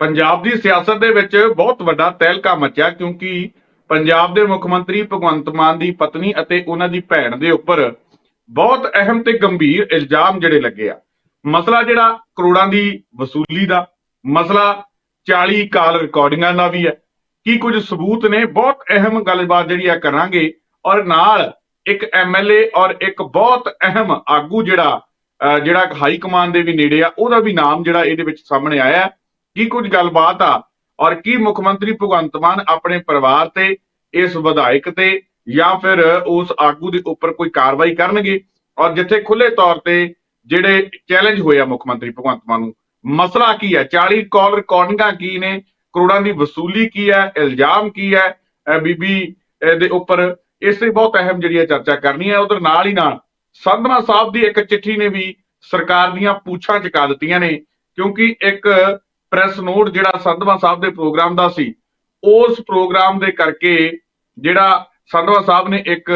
ਪੰਜਾਬ ਦੀ ਸਿਆਸਤ ਦੇ ਵਿੱਚ ਬਹੁਤ ਵੱਡਾ ਤਹਿਲਕਾ ਮਚਿਆ ਕਿਉਂਕਿ ਪੰਜਾਬ ਦੇ ਮੁੱਖ ਮੰਤਰੀ ਭਗਵੰਤ ਮਾਨ ਦੀ ਪਤਨੀ ਅਤੇ ਉਹਨਾਂ ਦੀ ਭੈਣ ਦੇ ਉੱਪਰ ਬਹੁਤ ਅਹਿਮ ਤੇ ਗੰਭੀਰ ਇਲਜ਼ਾਮ ਜਿਹੜੇ ਲੱਗੇ ਆ। ਮਸਲਾ ਜਿਹੜਾ ਕਰੋੜਾਂ ਦੀ ਵਸੂਲੀ ਦਾ, ਮਸਲਾ 40 ਕਾਲ ਰਿਕਾਰਡਿੰਗਾਂ ਦਾ ਵੀ ਹੈ। ਕੀ ਕੁਝ ਸਬੂਤ ਨੇ? ਬਹੁਤ ਅਹਿਮ ਗੱਲਬਾਤ ਜਿਹੜੀ ਆ ਕਰਾਂਗੇ ਔਰ ਨਾਲ ਇੱਕ ਐਮਐਲਏ ਔਰ ਇੱਕ ਬਹੁਤ ਅਹਿਮ ਆਗੂ ਜਿਹੜਾ ਅਹ ਜਿਹੜਾ ਹਾਈ ਕਮਾਂਡ ਦੇ ਵੀ ਨੇੜੇ ਆ, ਉਹਦਾ ਵੀ ਨਾਮ ਜਿਹੜਾ ਇਹਦੇ ਵਿੱਚ ਸਾਹਮਣੇ ਆਇਆ। ਕੀ ਕੁਝ ਗੱਲਬਾਤ ਆ? ਔਰ ਕੀ ਮੁੱਖ ਮੰਤਰੀ ਭਗਵੰਤ ਮਾਨ ਆਪਣੇ ਪਰਿਵਾਰ ਤੇ, ਇਸ ਵਿਧਾਇਕ ਤੇ, ਜਾਂ ਫਿਰ ਉਸ ਆਗੂ ਦੇ ਉੱਪਰ ਕੋਈ ਕਾਰਵਾਈ ਕਰਨਗੇ? ਔਰ ਜਿੱਥੇ ਖੁੱਲੇ ਤੌਰ ਤੇ ਜਿਹੜੇ ਚੈਲੰਜ ਹੋਇਆ ਮੁੱਖ ਮੰਤਰੀ ਭਗਵੰਤ ਮਾਨ ਨੂੰ, ਮਸਲਾ ਕੀ ਹੈ 40 ਕਾਲ ਰਿਕਾਰਡਿੰਗਾਂ ਕੀ ਨੇ? ਕਰੋੜਾਂ ਦੀ ਵਸੂਲੀ ਕੀ ਹੈ ਇਲਜ਼ਾਮ ਕੀ ਹੈ ਬੀਬੀ ਦੇ ਉੱਪਰ ਇਸ ਤੇ ਬਹੁਤ ਅਹਿਮ ਜਿਹੜੀ ਹੈ ਚਰਚਾ ਕਰਨੀ ਹੈ ਉਧਰ ਨਾਲ ਹੀ ਨਾਲ ਸੰਧਵਾ ਸਾਹਿਬ ਦੀ ਇੱਕ ਚਿੱਠੀ ਨੇ ਵੀ ਸਰਕਾਰ ਦੀਆਂ ਪੂਛਾਂ ਚਕਾ ਦਿੱਤੀਆਂ ਨੇ, ਕਿਉਂਕਿ ਇੱਕ ਪ੍ਰੈਸ ਨੋਟ ਜਿਹੜਾ ਸੰਧਵਾ ਸਾਹਿਬ ਦੇ ਪ੍ਰੋਗਰਾਮ ਦਾ ਸੀ, ਉਸ ਪ੍ਰੋਗਰਾਮ ਦੇ ਕਰਕੇ ਜਿਹੜਾ ਸੰਧਵਾ ਸਾਹਿਬ ਨੇ ਇੱਕ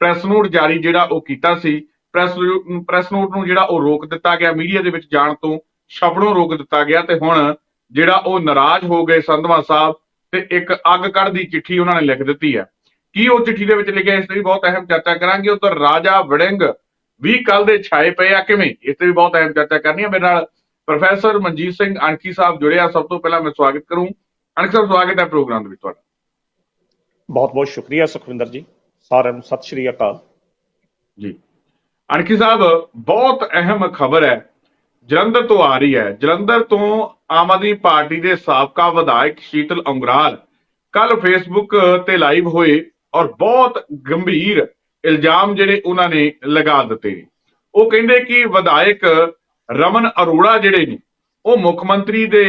ਪ੍ਰੈਸ ਨੋਟ ਜਾਰੀ ਜਿਹੜਾ ਉਹ ਕੀਤਾ ਸੀ, ਪ੍ਰੈਸ ਪ੍ਰੈਸ ਨੋਟ ਨੂੰ ਜਿਹੜਾ ਉਹ ਰੋਕ ਦਿੱਤਾ ਗਿਆ, ਮੀਡੀਆ ਦੇ ਵਿੱਚ ਜਾਣ ਤੋਂ ਛਪੜੋਂ ਰੋਕ ਦਿੱਤਾ ਗਿਆ ਤੇ ਹੁਣ ਜਿਹੜਾ ਉਹ ਨਾਰਾਜ਼ ਹੋ ਗਏ ਸੰਧਵਾ ਸਾਹਿਬ ਤੇ ਇੱਕ ਅੱਗ ਕੱਢ ਦੀ ਚਿੱਠੀ ਉਹਨਾਂ ਨੇ ਲਿਖ ਦਿੱਤੀ ਹੈ। ਕੀ ਉਹ ਚਿੱਠੀ ਦੇ ਵਿੱਚ ਲਿਖਿਆ ਇਸ ਤੇ ਵੀ ਬਹੁਤ ਅਹਿਮ ਚਰਚਾ ਕਰਾਂਗੇ, ਉਧਰ ਰਾਜਾ ਵੜਿੰਗ ਵੀ ਕੱਲ ਦੇ ਛਾਏ ਪਏ ਆ, ਕਿਵੇਂ? ਇਸ ਤੇ ਵੀ ਬਹੁਤ ਅਹਿਮ ਚਰਚਾ ਕਰਨੀ ਹੈ ਮੇਰੇ ਨਾਲ। ਪ੍ਰੋਫੈਸਰ ਮਨਜੀਤ ਸਿੰਘ ਅਣਖੀ ਸਾਹਿਬ ਜੁੜਿਆ ਸਭ ਤੋਂ ਪਹਿਲਾਂ ਮੈਂ ਸਵਾਗਤ ਕਰੂੰ। ਅਣਖੀ ਸਾਹਿਬ ਸਵਾਗਤ ਹੈ ਪ੍ਰੋਗਰਾਮ ਦੇ ਵਿੱਚ ਤੁਹਾਡਾ। ਬਹੁਤ ਬਹੁਤ ਸ਼ੁਕਰੀਆ ਸੁਖਵਿੰਦਰ ਜੀ। ਸਾਰਿਆਂ ਨੂੰ ਸਤਿ ਸ਼੍ਰੀ ਅਕਾਲ। ਜੀ। ਅਣਖੀ ਸਾਹਿਬ ਬਹੁਤ ਅਹਿਮ ਖਬਰ ਹੈ। ਜਲੰਧਰ ਤੋਂ ਆ ਰਹੀ ਹੈ। ਜਲੰਧਰ ਤੋਂ ਆਮ ਆਦਮੀ ਪਾਰਟੀ ਦੇ ਸਾਬਕਾ ਵਿਧਾਇਕ ਸ਼ੀਤਲ ਅੰਗਰਾਲ ਕੱਲ ਫੇਸਬੁੱਕ ਤੇ ਲਾਈਵ ਹੋਏ ਔਰ ਬਹੁਤ ਗੰਭੀਰ ਇਲਜ਼ਾਮ ਜਿਹੜੇ ਉਹਨਾਂ ਨੇ ਲਗਾ ਦਿੱਤੇ ਉਹ ਕਹਿੰਦੇ ਕਿ ਵਿਧਾਇਕ ਰਮਨ ਅਰੋੜਾ ਜਿਹੜੇ ਨੇ ਉਹ ਮੁੱਖ ਮੰਤਰੀ ਦੇ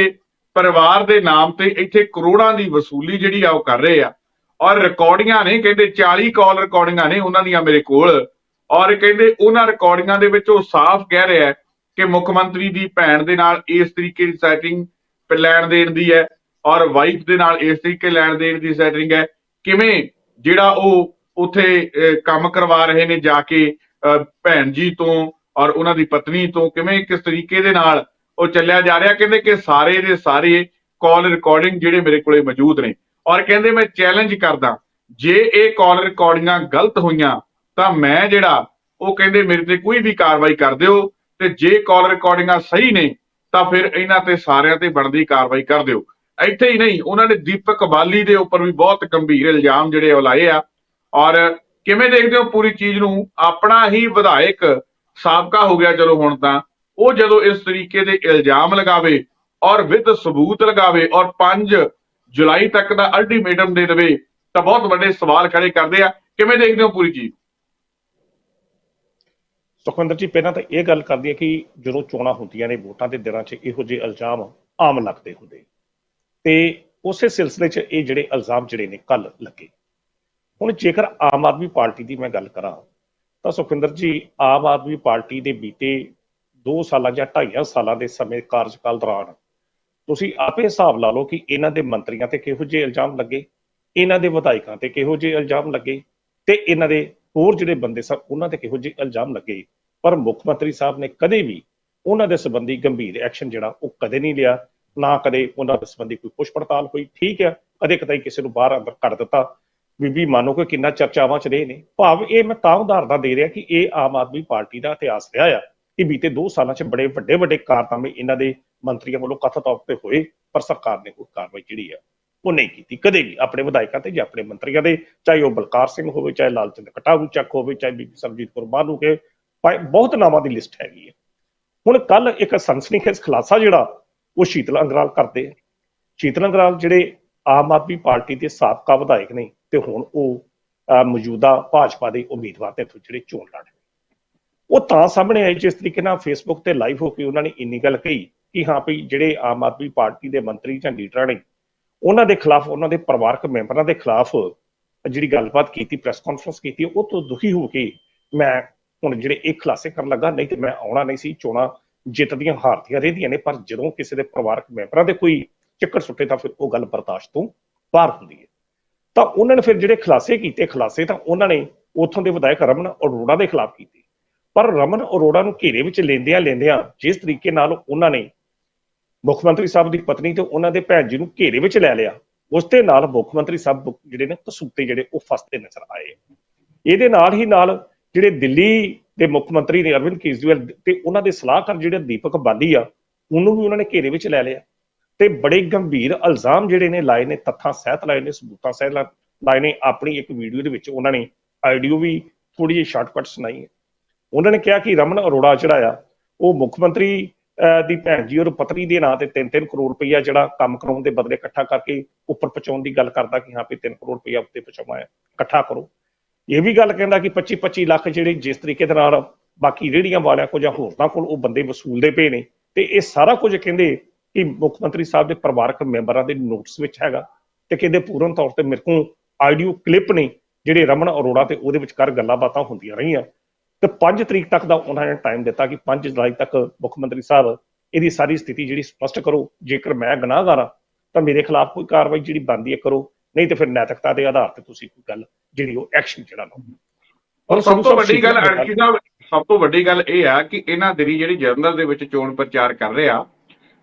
ਪਰਿਵਾਰ ਦੇ ਨਾਮ ਤੇ ਇੱਥੇ ਕਰੋੜਾਂ ਦੀ ਵਸੂਲੀ ਜਿਹੜੀ ਆ ਉਹ ਕਰ ਰਹੇ ਆ। ਔਰ ਰਿਕਾਰਡਿੰਗਾਂ ਨੇ ਕਹਿੰਦੇ 40 ਕਾਲ ਰਿਕਾਰਡਿੰਗਾਂ ਨੇ ਉਹਨਾਂ ਦੀਆਂ ਮੇਰੇ ਕੋਲ। ਔਰ ਕਹਿੰਦੇ ਉਹਨਾਂ ਰਿਕਾਰਡਿੰਗਾਂ ਦੇ ਵਿੱਚ ਉਹ ਸਾਫ਼ ਕਹਿ ਰਿਹਾ ਹੈ ਕਿ ਮੁੱਖ ਮੰਤਰੀ ਦੀ ਭੈਣ ਦੇ ਨਾਲ ਇਸ ਤਰੀਕੇ ਦੀ ਸੈਟਿੰਗ ਲੈਣ ਦੇਣ ਦੀ ਹੈ ਔਰ ਵਾਈਫ ਦੇ ਨਾਲ ਇਸ ਤਰੀਕੇ ਲੈਣ ਦੇਣ ਦੀ ਸੈਟਿੰਗ ਹੈ। ਕਿਵੇਂ ਜਿਹੜਾ ਉਹ ਉਥੇ ਕੰਮ ਕਰਵਾ ਰਹੇ ਨੇ ਜਾ ਕੇ ਅਹ, ਭੈਣ ਜੀ ਤੋਂ ਔਰ ਉਹਨਾਂ ਦੀ ਪਤਨੀ ਤੋਂ ਕਿਵੇਂ, ਕਿਸ ਤਰੀਕੇ ਦੇ ਨਾਲ ਉਹ ਚੱਲਿਆ ਜਾ ਰਿਹਾ, ਕਹਿੰਦੇ ਕਿ ਸਾਰੇ ਦੇ ਸਾਰੇ ਕਾਲ ਰਿਕਾਰਡਿੰਗ ਜਿਹੜੇ ਮੇਰੇ ਕੋਲੇ ਮੌਜੂਦ ਨੇ। ਔਰ ਕਹਿੰਦੇ ਮੈਂ ਚੈਲੰਜ ਕਰਦਾ, ਜੇ ਇਹ ਕਾਲ ਰਿਕਾਰਡਿੰਗਾਂ ਗਲਤ ਹੋਈਆਂ, ਤਾਂ ਮੈਂ ਜਿਹੜਾ, ਉਹ ਕਹਿੰਦੇ ਮੇਰੇ ਤੇ ਕੋਈ ਵੀ ਕਾਰਵਾਈ ਕਰ ਦਿਓ, ਤੇ ਜੇ ਕਾਲ ਰਿਕਾਰਡਿੰਗਾਂ ਸਹੀ ਨੇ, ਤਾਂ ਫਿਰ ਇਹਨਾਂ ਤੇ ਸਾਰਿਆਂ ਤੇ ਬਣਦੀ ਕਾਰਵਾਈ ਕਰ ਦਿਓ। ਇੱਥੇ ਹੀ ਨਹੀਂ, ਉਹਨਾਂ ਨੇ ਦੀਪਕ ਬਾਲੀ ਦੇ ਉੱਪਰ ਵੀ ਬਹੁਤ ਗੰਭੀਰ ਇਲਜ਼ਾਮ ਜਿਹੜੇ ਉਹ ਲਾਏ ਆ। ਔਰ ਕਿਵੇਂ ਦੇਖਦੇ ਹੋ ਪੂਰੀ ਚੀਜ਼ ਨੂੰ? ਆਪਣਾ ਹੀ ਵਿਧਾਇਕ ਸਾਬਕਾ ਹੋ ਗਿਆ ਚਲੋ ਹੁਣ ਤਾਂ। ਉਹ ਜਦੋਂ ਇਸ ਤਰੀਕੇ ਦੇ ਇਲਜ਼ਾਮ ਲਗਾਵੇ ਔਰ ਵਿਦ ਸਬੂਤ ਲਗਾਵੇ ਔਰ 5 ਜੁਲਾਈ ਤੱਕ ਦਾ ਅਲਟੀਮੇਟਮ ਦੇ ਦੇਵੇ, ਤਾਂ ਬਹੁਤ ਵੱਡੇ ਸਵਾਲ ਖੜੇ ਕਰਦੇ ਆ। ਕਿਵੇਂ ਦੇਖਦੇ ਹੋ ਪੂਰੀ ਚੀਜ਼? ਸੁਖਵਿੰਦਰ ਜੀ, ਪਹਿਲਾਂ ਤਾਂ ਇਹ ਗੱਲ ਕਰਦੀ ਹੈ ਕਿ ਜਦੋਂ ਚੋਣਾਂ ਹੁੰਦੀਆਂ ਨੇ, ਵੋਟਾਂ ਦੇ ਦਿਨਾਂ 'ਚ ਇਹੋ ਜਿਹੇ ਇਲਜ਼ਾਮ ਆਮ ਲੱਗਦੇ ਹੁੰਦੇ। ਤੇ ਉਸੇ ਸਿਲਸਿਲੇ 'ਚ ਇਹ ਜਿਹੜੇ ਇਲਜ਼ਾਮ ਜਿਹੜੇ ਨੇ ਕੱਲ ਲੱਗੇ। ਹੁਣ ਜੇਕਰ ਆਮ ਆਦਮੀ ਪਾਰਟੀ ਦੀ ਮੈਂ ਗੱਲ ਕਰਾਂ ਤਾਂ ਸੁਖਵਿੰਦਰ ਜੀ, ਆਮ ਆਦਮੀ ਪਾਰਟੀ ਦੇ ਬੀਤੇ 2 ਸਾਲਾਂ ਜਾਂ 2.5 ਸਾਲਾਂ ਦੇ ਸਮੇਂ ਕਾਰਜਕਾਲ ਦੌਰਾਨ ਤੁਸੀਂ ਆਪੇ ਹਿਸਾਬ ਲਾ ਲਓ ਕਿ ਇਹਨਾਂ ਦੇ ਮੰਤਰੀਆਂ ਤੇ ਕਿਹੋ ਜਿਹੇ ਇਲਜ਼ਾਮ ਲੱਗੇ, ਇਹਨਾਂ ਦੇ ਵਿਧਾਇਕਾਂ ਤੇ ਕਿਹੋ ਜਿਹੇ ਇਲਜ਼ਾਮ ਲੱਗੇ ਤੇ ਇਹਨਾਂ ਦੇ ਹੋਰ ਜਿਹੜੇ ਬੰਦੇ ਸਨ, ਉਹਨਾਂ ਤੇ ਕਿਹੋ ਜਿਹੇ ਇਲਜ਼ਾਮ ਲੱਗੇ। ਪਰ ਮੁੱਖ ਮੰਤਰੀ ਸਾਹਿਬ ਨੇ ਕਦੇ ਵੀ ਉਹਨਾਂ ਦੇ ਸੰਬੰਧੀ ਗੰਭੀਰ ਐਕਸ਼ਨ ਜਿਹੜਾ ਉਹ ਕਦੇ ਨਹੀਂ ਲਿਆ, ਨਾ ਕਦੇ ਉਹਨਾਂ ਦੇ ਸੰਬੰਧੀ ਕੋਈ ਪੁੱਛ ਪੜਤਾਲ ਹੋਈ, ਠੀਕ ਹੈ ਕਦੇ ਕਦੇ ਕਿਸੇ ਨੂੰ ਬਾਹਰ ਅੰਦਰ ਕੱਢ ਦਿੱਤਾ। ਬੀਬੀ ਮਾਨੋ ਕਿ ਕਿੰਨਾ ਚਰਚਾਵਾਂ ਚ ਰਹੇ ਨੇ। ਭਾਵ ਇਹ ਮੈਂ ਤਾਂ ਉਦਾਹਰਨਾਂ ਦੇ ਰਿਹਾ ਕਿ ਇਹ ਆਮ ਆਦਮੀ ਪਾਰਟੀ ਦਾ ਇਤਿਹਾਸ ਰਿਹਾ ਆ ਕਿ ਬੀਤੇ 2 ਸਾਲਾਂ ਚ ਬੜੇ ਵੱਡੇ ਵੱਡੇ ਕਾਰਨਾਮੇ ਇਹਨਾਂ ਦੇ ਮੰਤਰੀਆਂ ਵੱਲੋਂ ਕਥਿਤ ਤੌਰ ਤੇ ਹੋਏ, ਪਰ ਸਰਕਾਰ ਨੇ ਕੋਈ ਕਾਰਵਾਈ ਜਿਹੜੀ ਆ, ਉਹ ਨਹੀਂ ਕੀਤੀ। ਕਦੇ ਵੀ ਆਪਣੇ ਵਿਧਾਇਕਾਂ ਤੇ ਜਾਂ ਆਪਣੇ ਮੰਤਰੀਆਂ ਦੇ, ਚਾਹੇ ਉਹ ਬਲਕਾਰ ਸਿੰਘ ਹੋਵੇ, ਚਾਹੇ ਲਾਲਚੰਦ ਕਟਾਰੂ ਚੱਕ ਹੋਵੇ, ਚਾਹੇ ਬੀਬੀ ਸਰਜੀਤ ਕੌਰ ਮਾਨੂ ਕੇ, ਭਾਵੇਂ ਬਹੁਤ ਨਾਵਾਂ ਦੀ ਲਿਸਟ ਹੈਗੀ ਹੈ ਹੁਣ ਕੱਲ ਇੱਕ ਸਨਸਨੀਖੇਜ਼ ਖੁਲਾਸਾ ਜਿਹੜਾ, ਉਹ ਸ਼ੀਤਲ ਅੰਗਰਾਲ ਕਰਦੇ ਆ। ਸ਼ੀਤਲ ਅੰਗਰਾਲ ਜਿਹੜੇ ਆਮ ਆਦਮੀ ਪਾਰਟੀ ਦੇ ਸਾਬਕਾ ਵਿਧਾਇਕ ਨੇ ਤੇ ਹੁਣ ਉਹ ਅਹ, ਮੌਜੂਦਾ ਭਾਜਪਾ ਦੇ ਉਮੀਦਵਾਰ ਤੇ ਜਿਹੜੇ ਚੋਣ ਲੜ ਰਹੇ ਉਹ ਤਾਂ ਸਾਹਮਣੇ ਆਏ ਜਿਸ ਤਰੀਕੇ ਨਾਲ ਫੇਸਬੁੱਕ ਤੇ ਲਾਈਵ ਹੋ ਕੇ ਉਹਨਾਂ ਨੇ ਇੰਨੀ ਗੱਲ ਕਹੀ ਕਿ ਹਾਂ ਭਈ ਜਿਹੜੇ ਆਮ ਆਦਮੀ ਪਾਰਟੀ ਦੇ ਮੰਤਰੀ ਜਾਂ ਲੀਡਰਾਂ ਨੇ ਉਹਨਾਂ ਦੇ ਖਿਲਾਫ ਉਹਨਾਂ ਦੇ ਪਰਿਵਾਰਕ ਮੈਂਬਰਾਂ ਦੇ ਖਿਲਾਫ ਜਿਹੜੀ ਗੱਲਬਾਤ ਕੀਤੀ ਪ੍ਰੈਸ ਕਾਨਫਰੰਸ ਕੀਤੀ ਉਹ ਤੋਂ ਦੁਖੀ ਹੋ ਕੇ ਮੈਂ ਹੁਣ ਜਿਹੜੇ ਇਹ ਖੁਲਾਸੇ ਕਰਨ ਲੱਗਾ ਨਹੀਂ ਤੇ ਮੈਂ ਆਉਣਾ ਨਹੀਂ ਸੀ ਚੋਣਾਂ ਜਿੱਤਦੀਆਂ ਹਾਰਦੀਆਂ ਰਹਿੰਦੀਆਂ ਨੇ ਪਰ ਜਦੋਂ ਕਿਸੇ ਦੇ ਪਰਿਵਾਰਕ ਮੈਂਬਰਾਂ ਦੇ ਕੋਈ ਚੱਕਰ ਸੁੱਟੇ ਤਾਂ ਫਿਰ ਉਹ ਗੱਲ ਬਰਦਾਸ਼ਤ ਤੋਂ ਬਾਹਰ ਹੁੰਦੀ ਹੈ। ਤਾਂ ਉਹਨਾਂ ਨੇ ਫਿਰ ਜਿਹੜੇ ਖੁਲਾਸੇ ਕੀਤੇ, ਖੁਲਾਸੇ ਤਾਂ ਉਹਨਾਂ ਨੇ ਉਥੋਂ ਦੇ ਵਿਧਾਇਕ ਰਮਨ ਅਰੋੜਾ ਦੇ ਖਿਲਾਫ ਕੀਤੇ। ਪਰ ਰਮਨ ਅਰੋੜਾ ਨੂੰ ਘੇਰੇ ਵਿੱਚ ਲੈਂਦਿਆਂ ਲੈਂਦਿਆਂ ਜਿਸ ਤਰੀਕੇ ਨਾਲ ਉਹਨਾਂ ਨੇ ਮੁੱਖ ਮੰਤਰੀ ਸਾਹਿਬ ਦੀ ਪਤਨੀ ਤੇ ਉਹਨਾਂ ਦੇ ਭੈਣ ਜੀ ਨੂੰ ਘੇਰੇ ਵਿੱਚ ਲੈ ਲਿਆ, ਉਸ ਦੇ ਨਾਲ ਮੁੱਖ ਮੰਤਰੀ ਸਾਹਿਬ ਜਿਹੜੇ ਨੇ ਕਸੂਤੇ ਜਿਹੜੇ ਉਹ ਫਸਦੇ ਨਜ਼ਰ ਆਏ। ਇਹਦੇ ਨਾਲ ਹੀ ਨਾਲ ਜਿਹੜੇ ਦਿੱਲੀ ਦੇ ਮੁੱਖ ਮੰਤਰੀ ਨੇ ਅਰਵਿੰਦ ਕੇਜਰੀਵਾਲ ਤੇ ਉਹਨਾਂ ਦੇ ਸਲਾਹਕਾਰ ਜਿਹੜੇ ਦੀਪਕ ਬਾਲੀ ਆ, ਉਹਨੂੰ ਵੀ ਉਹਨਾਂ ਨੇ ਘੇਰੇ ਵਿੱਚ ਲੈ ਲਿਆ। ਤੇ ਬੜੇ ਗੰਭੀਰ ਇਲਜ਼ਾਮ ਜਿਹੜੇ ਨੇ ਲਾਏ ਨੇ, ਤੱਥਾਂ ਸਹਿਤ ਲਾਏ ਨੇ, ਸਬੂਤਾਂ ਸਹਿਤ ਲਾਏ ਨੇ, ਆਪਣੀ ਇੱਕ ਵੀਡੀਓ ਦੇ ਵਿੱਚ ਉਹਨਾਂ ਨੇ ਆਡੀਓ ਵੀ ਥੋੜੀ ਜਿਹੀ ਸ਼ਾਰਟਕਟ ਸੁਣਾਈ ਹੈ। ਉਹਨਾਂ ਨੇ ਕਿਹਾ ਕਿ ਰਮਨ ਅਰੋੜਾ ਜਿਹੜਾ ਆ, ਉਹ ਮੁੱਖ ਮੰਤਰੀ ਦੀ ਭੈਣ ਜੀ ਔਰ ਪਤਨੀ ਦੇ ਨਾਂ ਤੇ 3-3 ਕਰੋੜ ਰੁਪਈਆ ਜਿਹੜਾ ਕੰਮ ਕਰਾਉਣ ਦੇ ਬਦਲੇ ਇਕੱਠਾ ਕਰਕੇ ਉੱਪਰ ਪਹੁੰਚਾਉਣ ਦੀ ਗੱਲ ਕਰਦਾ ਕਿ ਹਾਂ ਵੀ 3 ਕਰੋੜ ਰੁਪਈਆ ਉੱਤੇ ਪਹੁੰਚਾਉਣਾ ਹੈ, ਇਕੱਠਾ ਕਰੋ। ਇਹ ਵੀ ਗੱਲ ਕਹਿੰਦਾ ਕਿ 25-25 ਲੱਖ ਜਿਹੜੇ ਜਿਸ ਤਰੀਕੇ ਦੇ ਨਾਲ ਬਾਕੀ ਰੇੜੀਆਂ ਵਾਲਿਆਂ ਕੋਲ ਜਾਂ ਹੋਰਨਾਂ ਕੋਲ ਉਹ ਬੰਦੇ ਵਸੂਲਦੇ ਪਏ ਨੇ ਤੇ ਇਹ ਸਾਰਾ ਕੁਝ ਕਹਿੰਦੇ ਕਿ ਮੁੱਖ ਮੰਤਰੀ ਸਾਹਿਬ ਦੇ ਪਰਿਵਾਰਕ ਮੈਂਬਰਾਂ ਦੇ ਨੋਟਸ ਵਿੱਚ ਹੈਗਾ ਤੇ ਕਹਿੰਦੇ ਪੂਰਨ ਤੌਰ ਤੇ ਮੇਰੇ ਕੋਲ ਆਡੀਓ ਕਲਿੱਪ ਨੇ ਜਿਹੜੇ ਰਮਨ ਅਰੋੜਾ ਤੇ ਉਹਦੇ ਵਿਚਕਾਰ ਗੱਲਾਂ ਬਾਤਾਂ ਹੁੰਦੀਆਂ ਰਹੀਆਂ। ਤੇ 5 ਤਰੀਕ ਤੱਕ ਦਾ ਉਹਨਾਂ ਨੇ ਟਾਈਮ ਦਿੱਤਾ ਕਿ 5 ਜੁਲਾਈ ਤੱਕ ਮੁੱਖ ਮੰਤਰੀ ਸਾਹਿਬ ਇਹਦੀ ਸਾਰੀ ਸਥਿਤੀ ਜਿਹੜੀ ਸਪਸ਼ਟ ਕਰੋ। ਜੇਕਰ ਮੈਂ ਗੁਨਾਹਗਾਰ ਤਾਂ ਮੇਰੇ ਖਿਲਾਫ ਕੋਈ ਕਾਰਵਾਈ ਜਿਹੜੀ ਬਣਦੀ ਹੈ ਕਰੋ। ਨਹੀਂ ਤੇ ਫਿਰ ਨੈਤਿਕਤਾ ਦੇ ਆਧਾਰ ਤੇ ਤੁਸੀਂ ਕੋਈ ਗੱਲ ਜਿਹੜੀ ਉਹ ਐਕਸ਼ਨ ਜਿਹੜਾ ਲਓ। ਔਰ ਸਭ ਤੋਂ ਵੱਡੀ ਗੱਲ ਅਣਖੀ ਸਾਹਿਬ ਸਭ ਤੋਂ ਵੱਡੀ ਗੱਲ ਇਹ ਆ ਕਿ ਇਹਨਾਂ ਦਿਨੀ ਜਿਹੜੀ ਜਰਨਲ ਦੇ ਵਿੱਚ ਚੋਣ ਪ੍ਰਚਾਰ ਕਰ ਰਿਹਾ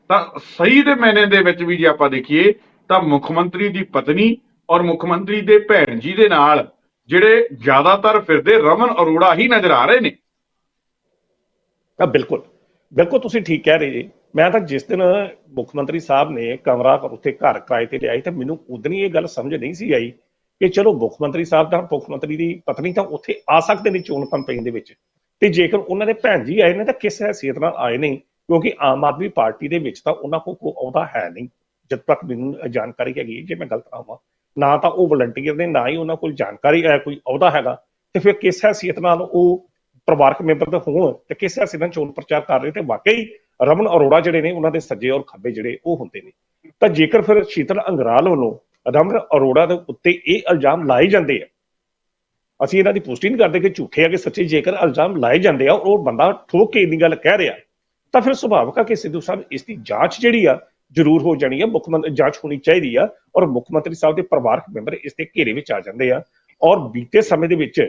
ਤਾਂ ਸਹੀ ਦੇ ਮੈਨੇ ਦੇ ਵਿੱਚ ਵੀ ਜੇ ਆਪਾਂ ਦੇਖੀਏ, ਤਾਂ ਮੁੱਖ ਮੰਤਰੀ ਦੀ ਪਤਨੀ ਔਰ ਮੁੱਖ ਮੰਤਰੀ ਦੇ ਭੈਣ ਜੀ ਦੇ ਨਾਲ ਜਿਹੜੇ ਜ਼ਿਆਦਾਤਰ ਫਿਰਦੇ ਰਮਨ ਅਰੋੜਾ ਹੀ ਨਜ਼ਰ ਆ ਰਹੇ ਨੇ। ਤਾਂ ਬਿਲਕੁਲ ਬਿਲਕੁਲ ਤੁਸੀਂ ਠੀਕ ਕਹਿ ਰਹੇ ਜੀ। ਮੈਂ ਤਾਂ ਜਿਸ ਦਿਨ ਮੁੱਖ ਮੰਤਰੀ ਸਾਹਿਬ ਨੇ ਕਮਰਾ ਉੱਥੇ ਘਰ ਕਿਰਾਏ ਤੇ ਲਿਆਈ ਤਾਂ ਮੈਨੂੰ ਉਦੋਂ ਹੀ ਇਹ ਗੱਲ ਸਮਝ ਨਹੀਂ ਸੀ ਆਈ ਕਿ ਚਲੋ ਮੁੱਖ ਮੰਤਰੀ ਸਾਹਿਬ ਦਾ ਮੁੱਖ ਮੰਤਰੀ ਦੀ ਪਤਨੀ ਤਾਂ ਉੱਥੇ ਆ ਸਕਦੇ ਨੇ ਚੋਣ ਕੰਪੇਨ ਦੇ ਵਿੱਚ। ਤੇ ਜੇਕਰ ਉਹਨਾਂ ਦੇ ਭੈਣ ਜੀ ਆਏ ਨੇ ਤਾਂ ਕਿਸ ਹੈਸੀਅਤ ਨਾਲ ਆਏ ਨਹੀਂ ਕਿਉਂਕਿ ਆਮ ਆਦਮੀ ਪਾਰਟੀ ਦੇ ਵਿੱਚ ਤਾਂ ਉਹਨਾਂ ਕੋਲ ਕੋਈ ਅਹੁਦਾ ਹੈ ਨਹੀਂ, ਜਦ ਤੱਕ ਮੈਨੂੰ ਜਾਣਕਾਰੀ ਹੈਗੀ ਜੇ ਮੈਂ ਗਲਤ ਨਾ ਨਾ ਤਾਂ ਉਹ ਵਲੰਟੀਅਰ ਨੇ, ਨਾ ਹੀ ਉਹਨਾਂ ਕੋਲ ਜਾਣਕਾਰੀ ਹੈ ਕੋਈ ਅਹੁਦਾ ਹੈਗਾ। ਤੇ ਫਿਰ ਕਿਸ ਹੈਸੀਅਤ ਨਾਲ ਉਹ ਪਰਿਵਾਰਕ ਮੈਂਬਰ ਦੇ ਹੋਣ, ਤੇ ਕਿਸ ਹੈਸੀਅਤ ਨਾਲ ਚੋਣ ਪ੍ਰਚਾਰ ਕਰ ਰਹੇ ਤੇ ਵਾਕਈ ਰਮਨ ਅਰੋੜਾ ਜਿਹੜੇ ਨੇ, ਉਹਨਾਂ ਦੇ ਸੱਜੇ ਔਰ ਖੱਬੇ ਜਿਹੜੇ, ਉਹ ਹੁੰਦੇ ਨੇ। ਤਾਂ ਜੇਕਰ ਫਿਰ ਸ਼ੀਤਲ ਅੰਗਰਾਲ ਵੱਲੋਂ ਰਮਨ ਅਰੋੜਾ ਦੇ ਉੱਤੇ ਇਹ ਇਲਜ਼ਾਮ ਲਾਏ ਜਾਂਦੇ ਆ, ਅਸੀਂ ਇਹਨਾਂ ਦੀ ਪੁਸ਼ਟੀ ਨਹੀਂ ਕਰਦੇ ਕਿ ਝੂਠੇ ਆ ਕਿ ਸੱਚੇ, ਜੇਕਰ ਇਲਜ਼ਾਮ ਲਾਏ ਜਾਂਦੇ ਆ, ਉਹ ਬੰਦਾ ਠੋਕ ਕੇ ਇੰਨੀ ਗੱਲ ਕਹਿ ਰਿਹਾ ਤਾਂ ਫਿਰ ਸੁਭਾਵਿਕ ਆ ਕਿ ਸਿੱਧੂ ਸਾਹਿਬ ਇਸ ਦੀ ਜਾਂਚ ਜਿਹੜੀ ਆ ਜ਼ਰੂਰ ਹੋ ਜਾਣੀ ਆ, ਮੁੱਖ ਮੰਤਰੀ ਜਾਂਚ ਹੋਣੀ ਚਾਹੀਦੀ ਆ ਔਰ ਮੁੱਖ ਮੰਤਰੀ ਸਾਹਿਬ ਦੇ ਪਰਿਵਾਰਕ ਮੈਂਬਰ ਇਸ ਦੇ ਘੇਰੇ ਵਿੱਚ ਆ ਜਾਂਦੇ ਆ ਔਰ ਬੀਤੇ ਸਮੇਂ ਦੇ ਵਿੱਚ,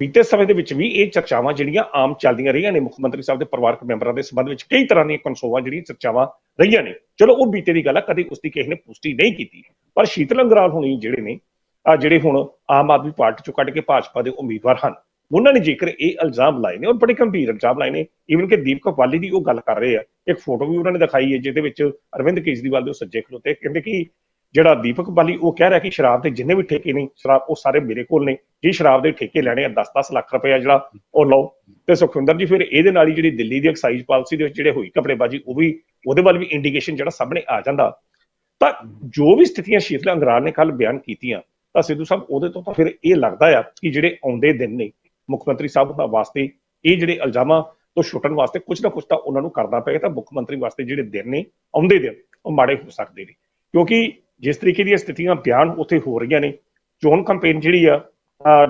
ਬੀਤੇ ਸਮੇਂ ਦੇ ਵਿੱਚ ਵੀ ਇਹ ਚਰਚਾਵਾਂ ਜਿਹੜੀਆਂ ਆਮ ਚੱਲਦੀਆਂ ਰਹੀਆਂ ਨੇ ਮੁੱਖ ਮੰਤਰੀ ਸਾਹਿਬ ਦੇ ਪਰਿਵਾਰਕ ਮੈਂਬਰਾਂ ਦੇ ਸੰਬੰਧ ਵਿੱਚ ਕਈ ਤਰ੍ਹਾਂ ਦੀਆਂ ਕਨਸੋਵਾਂ ਜਿਹੜੀਆਂ ਚਰਚਾਵਾਂ ਰਹੀਆਂ ਨੇ। ਚਲੋ ਉਹ ਬੀਤੇ ਦੀ ਗੱਲ ਆ, ਕਦੇ ਉਸ ਦੀ ਕਿਸੇ ਨੇ ਪੁਸ਼ਟੀ ਨਹੀਂ ਕੀਤੀ। ਪਰ ਸ਼ੀਤਲ ਅੰਗਰਾਲ ਹੁਣੀ ਜਿਹੜੇ ਨੇ, ਆ ਜਿਹੜੇ ਹੁਣ ਆਮ ਆਦਮੀ ਪਾਰਟੀ ਚੋਂ ਕੱਢ ਕੇ ਭਾਜਪਾ ਦੇ ਉਮੀਦਵਾਰ ਹਨ ਉਹਨਾਂ ਨੇ ਜੇਕਰ ਇਹ ਇਲਜ਼ਾਮ ਲਾਏ ਨੇ, ਔਰ ਬੜੇ ਗੰਭੀਰ ਇਲਜ਼ਾਮ ਲਾਏ ਨੇ ਈਵਨ ਕਿ ਦੀਪਕ ਵਾਲੀ ਦੀ ਉਹ ਗੱਲ ਕਰ ਰਹੇ ਆ, ਇੱਕ ਫੋਟੋ ਵੀ ਉਹਨਾਂ ਨੇ ਦਿਖਾਈ ਹੈ, ਜਿਹਦੇ ਵਿੱਚ ਅਰਵਿੰਦ ਕੇਜਰੀਵਾਲ ਦੇ ਉਹ ਸੱਜੇ ਖਲੋਤੇ, ਕਹਿੰਦੇ ਕਿ ਜਿਹੜਾ ਦੀਪਕ ਬਾਲੀ ਉਹ ਕਹਿ ਰਿਹਾ ਕਿ ਸ਼ਰਾਬ ਦੇ ਜਿੰਨੇ ਵੀ ਠੇਕੇ ਨੇ, ਸ਼ਰਾਬ ਉਹ ਸਾਰੇ ਮੇਰੇ ਕੋਲ ਨੇ, ਜੇ ਸ਼ਰਾਬ ਦੇ ਠੇਕੇ ਲੈਣੇ ਆ 10-10 ਲੱਖ ਰੁਪਏ ਜਿਹੜਾ ਉਹ ਲਓ। ਤੇ ਸੁਖਵਿੰਦਰ ਜੀ ਫਿਰ ਇਹਦੇ ਨਾਲ ਹੀ ਜਿਹੜੀ ਦਿੱਲੀ ਦੀ ਐਕਸਾਈਜ਼ ਪਾਲਿਸੀ ਦੇ ਵਿੱਚ ਜਿਹੜੇ ਹੋਈ ਕਪੜੇਬਾਜੀ, ਉਹ ਵੀ ਉਹਦੇ ਵੱਲ ਵੀ ਇੰਡੀਕੇਸ਼ਨ ਜਿਹੜਾ ਸਾਹਮਣੇ ਆ ਜਾਂਦਾ। ਤਾਂ ਜੋ ਵੀ ਸਥਿਤੀਆਂ ਸ਼ੀਤਲਾ ਅੰਗਰਾਲ ਨੇ ਕੱਲ ਬਿਆਨ ਕੀਤੀਆਂ, ਤਾਂ ਸਿੱਧੂ ਸਾਹਿਬ ਉਹਦੇ ਤੋਂ ਤਾਂ ਫਿਰ ਇਹ ਲੱਗਦਾ ਆ ਕਿ ਜਿਹੜੇ ਆਉਂਦੇ ਦਿਨ ਨੇ ਮੁੱਖ ਮੰਤਰੀ ਸਾਹਿਬ ਦਾ ਵਾਸਤੇ ਇਹ ਜਿਹੜੇ ਇਲਜ਼ਾਮਾਂ ਤੋਂ ਛੁੱਟਣ ਵਾਸਤੇ ਕੁਝ ਨਾ ਕੁਝ ਤਾਂ ਉਹਨਾਂ ਨੂੰ ਕਰਨਾ ਪਏਗਾ ਤਾਂ ਮੁੱਖ ਮੰਤਰੀ ਵਾਸਤੇ ਜਿਹੜੇ ਦਿਨ ਨੇ ਆਉਂਦੇ ਦਿਨ ਉਹ ਮਾੜੇ ਹੋ ਸਕਦੇ ਨੇ। ਕਿਉਂਕਿ ਜਿਸ ਤਰੀਕੇ ਦੀਆਂ ਸਥਿਤੀਆਂ ਬਿਆਨ ਉੱਥੇ ਹੋ ਰਹੀਆਂ ਨੇ ਚੋਣ ਕੰਪੇਨ ਜਿਹੜੀ ਆ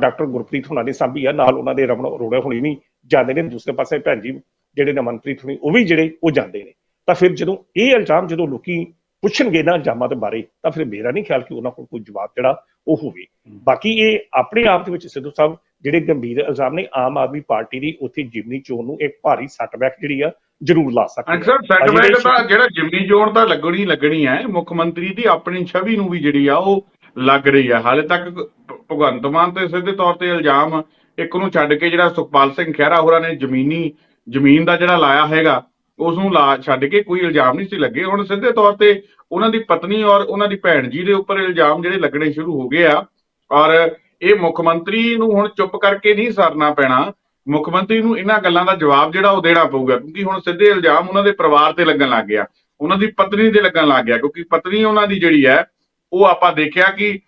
ਡਾਕਟਰ ਗੁਰਪ੍ਰੀਤ ਹੁਣਾਂ ਦੀ ਸਾਂਭੀ ਆ ਨਾਲ ਉਹਨਾਂ ਦੇ ਰਮਨ ਅਰੋੜਾ ਹੁਣੀ ਵੀ ਜਾਂਦੇ ਨੇ ਦੂਸਰੇ ਪਾਸੇ ਭੈਣ ਜੀ ਜਿਹੜੇ ਨੇ ਮਨਪ੍ਰੀਤ ਹੁਣੀ ਉਹ ਵੀ ਜਿਹੜੇ ਉਹ ਜਾਂਦੇ ਨੇ। ਤਾਂ ਫਿਰ ਜਦੋਂ ਇਹ ਇਲਜ਼ਾਮ ਜਦੋਂ ਲੋਕੀ ਪੁੱਛਣਗੇ ਨਾ ਇਲਜ਼ਾਮਾਂ ਦੇ ਬਾਰੇ ਤਾਂ ਫਿਰ ਮੇਰਾ ਨਹੀਂ ਖਿਆਲ ਕਿ ਉਹਨਾਂ ਕੋਲ ਕੋਈ ਜਵਾਬ ਜਿਹੜਾ ਉਹ ਹੋਵੇ। ਬਾਕੀ ਇਹ ਆਪਣੇ ਆਪ ਦੇ ਵਿੱਚ ਸਿੱਧੂ ਸਾਹਿਬ ਜਿਹੜੇ ਗੰਭੀਰ ਇਲਜ਼ਾਮ ਨੇ ਆਮ ਆਦਮੀ ਪਾਰਟੀ ਦੀ ਉੱਥੇ ਜਿਮਨੀ ਚੋਣ ਨੂੰ ਇੱਕ ਭਾਰੀ ਸੱਟਬੈਕ ਜਿਹੜੀ ਆ ਜ਼ਰੂਰ ਲਾ ਸਕਦੇ ਆ। ਸੈਟਮੈਂਟ ਜਿਹੜੇ ਤਾਂ ਜਿਹੜਾ ਜਿਮਨੀ ਜੋਨ ਤਾਂ ਲੱਗਣੀ ਲੱਗਣੀ ਹੈ ਮੁੱਖ ਮੰਤਰੀ ਦੀ ਆਪਣੀ ਛਵੀ ਨੂੰ ਵੀ ਜਿਹੜੀ ਆ ਉਹ ਲੱਗ ਰਹੀ ਆ। ਹਾਲੇ ਤੱਕ ਭਗਵੰਤ ਮਾਨ ਤੇ ਸਿੱਧੇ ਤੌਰ ਤੇ ਇਲਜ਼ਾਮ ਇੱਕ ਨੂੰ ਛੱਡ ਕੇ ਜਿਹੜਾ ਸੁਖਪਾਲ ਸਿੰਘ ਖਹਿਰਾ ਹੋਰਾਂ ਨੇ ਜ਼ਮੀਨੀ ਜ਼ਮੀਨ ਦਾ ਜਿਹੜਾ ਲਾਇਆ ਹੈਗਾ ਉਸ ਨੂੰ ਲਾ ਛੱਡ ਕੇ ਕੋਈ ਇਲਜ਼ਾਮ ਨਹੀਂ ਸੀ ਲੱਗੇ। ਹੁਣ ਸਿੱਧੇ ਤੌਰ ਤੇ ਉਹਨਾਂ ਦੀ ਪਤਨੀ ਔਰ ਉਹਨਾਂ ਦੀ ਭੈਣ ਜੀ ਦੇ ਉੱਪਰ ਇਲਜ਼ਾਮ ਜਿਹੜੇ ਲੱਗਣੇ ਸ਼ੁਰੂ ਹੋ ਗਏ ਆ ਔਰ ਇਹ ਮੁੱਖ ਮੰਤਰੀ ਨੂੰ ਹੁਣ ਚੁੱਪ ਕਰਕੇ ਨਹੀਂ ਸਰਨਾ ਪੈਣਾ। ਮੁੱਖ ਮੰਤਰੀ ਨੂੰ ਇਹਨਾਂ ਗੱਲਾਂ ਦਾ ਜਵਾਬ ਜਿਹੜਾ ਉਹ ਦੇਣਾ ਪਊਗਾ, ਕਿਉਂਕਿ ਹੁਣ ਸਿੱਧੇ ਇਲਜ਼ਾਮ ਉਹਨਾਂ ਦੇ ਪਰਿਵਾਰ ਤੇ ਲੱਗਣ ਲੱਗ ਗਿਆ। ਉਹਨਾਂ ਦੀ ਪਤਨੀ ਤੇ ਲੱਗਣ ਲੱਗ ਗਿਆ, ਕਿਉਂਕਿ ਪਤਨੀ ਉਹਨਾਂ ਦੀ ਜਿਹੜੀ ਹੈ, ਉਹ ਆਪਾਂ ਦੇਖਿਆ ਕਿ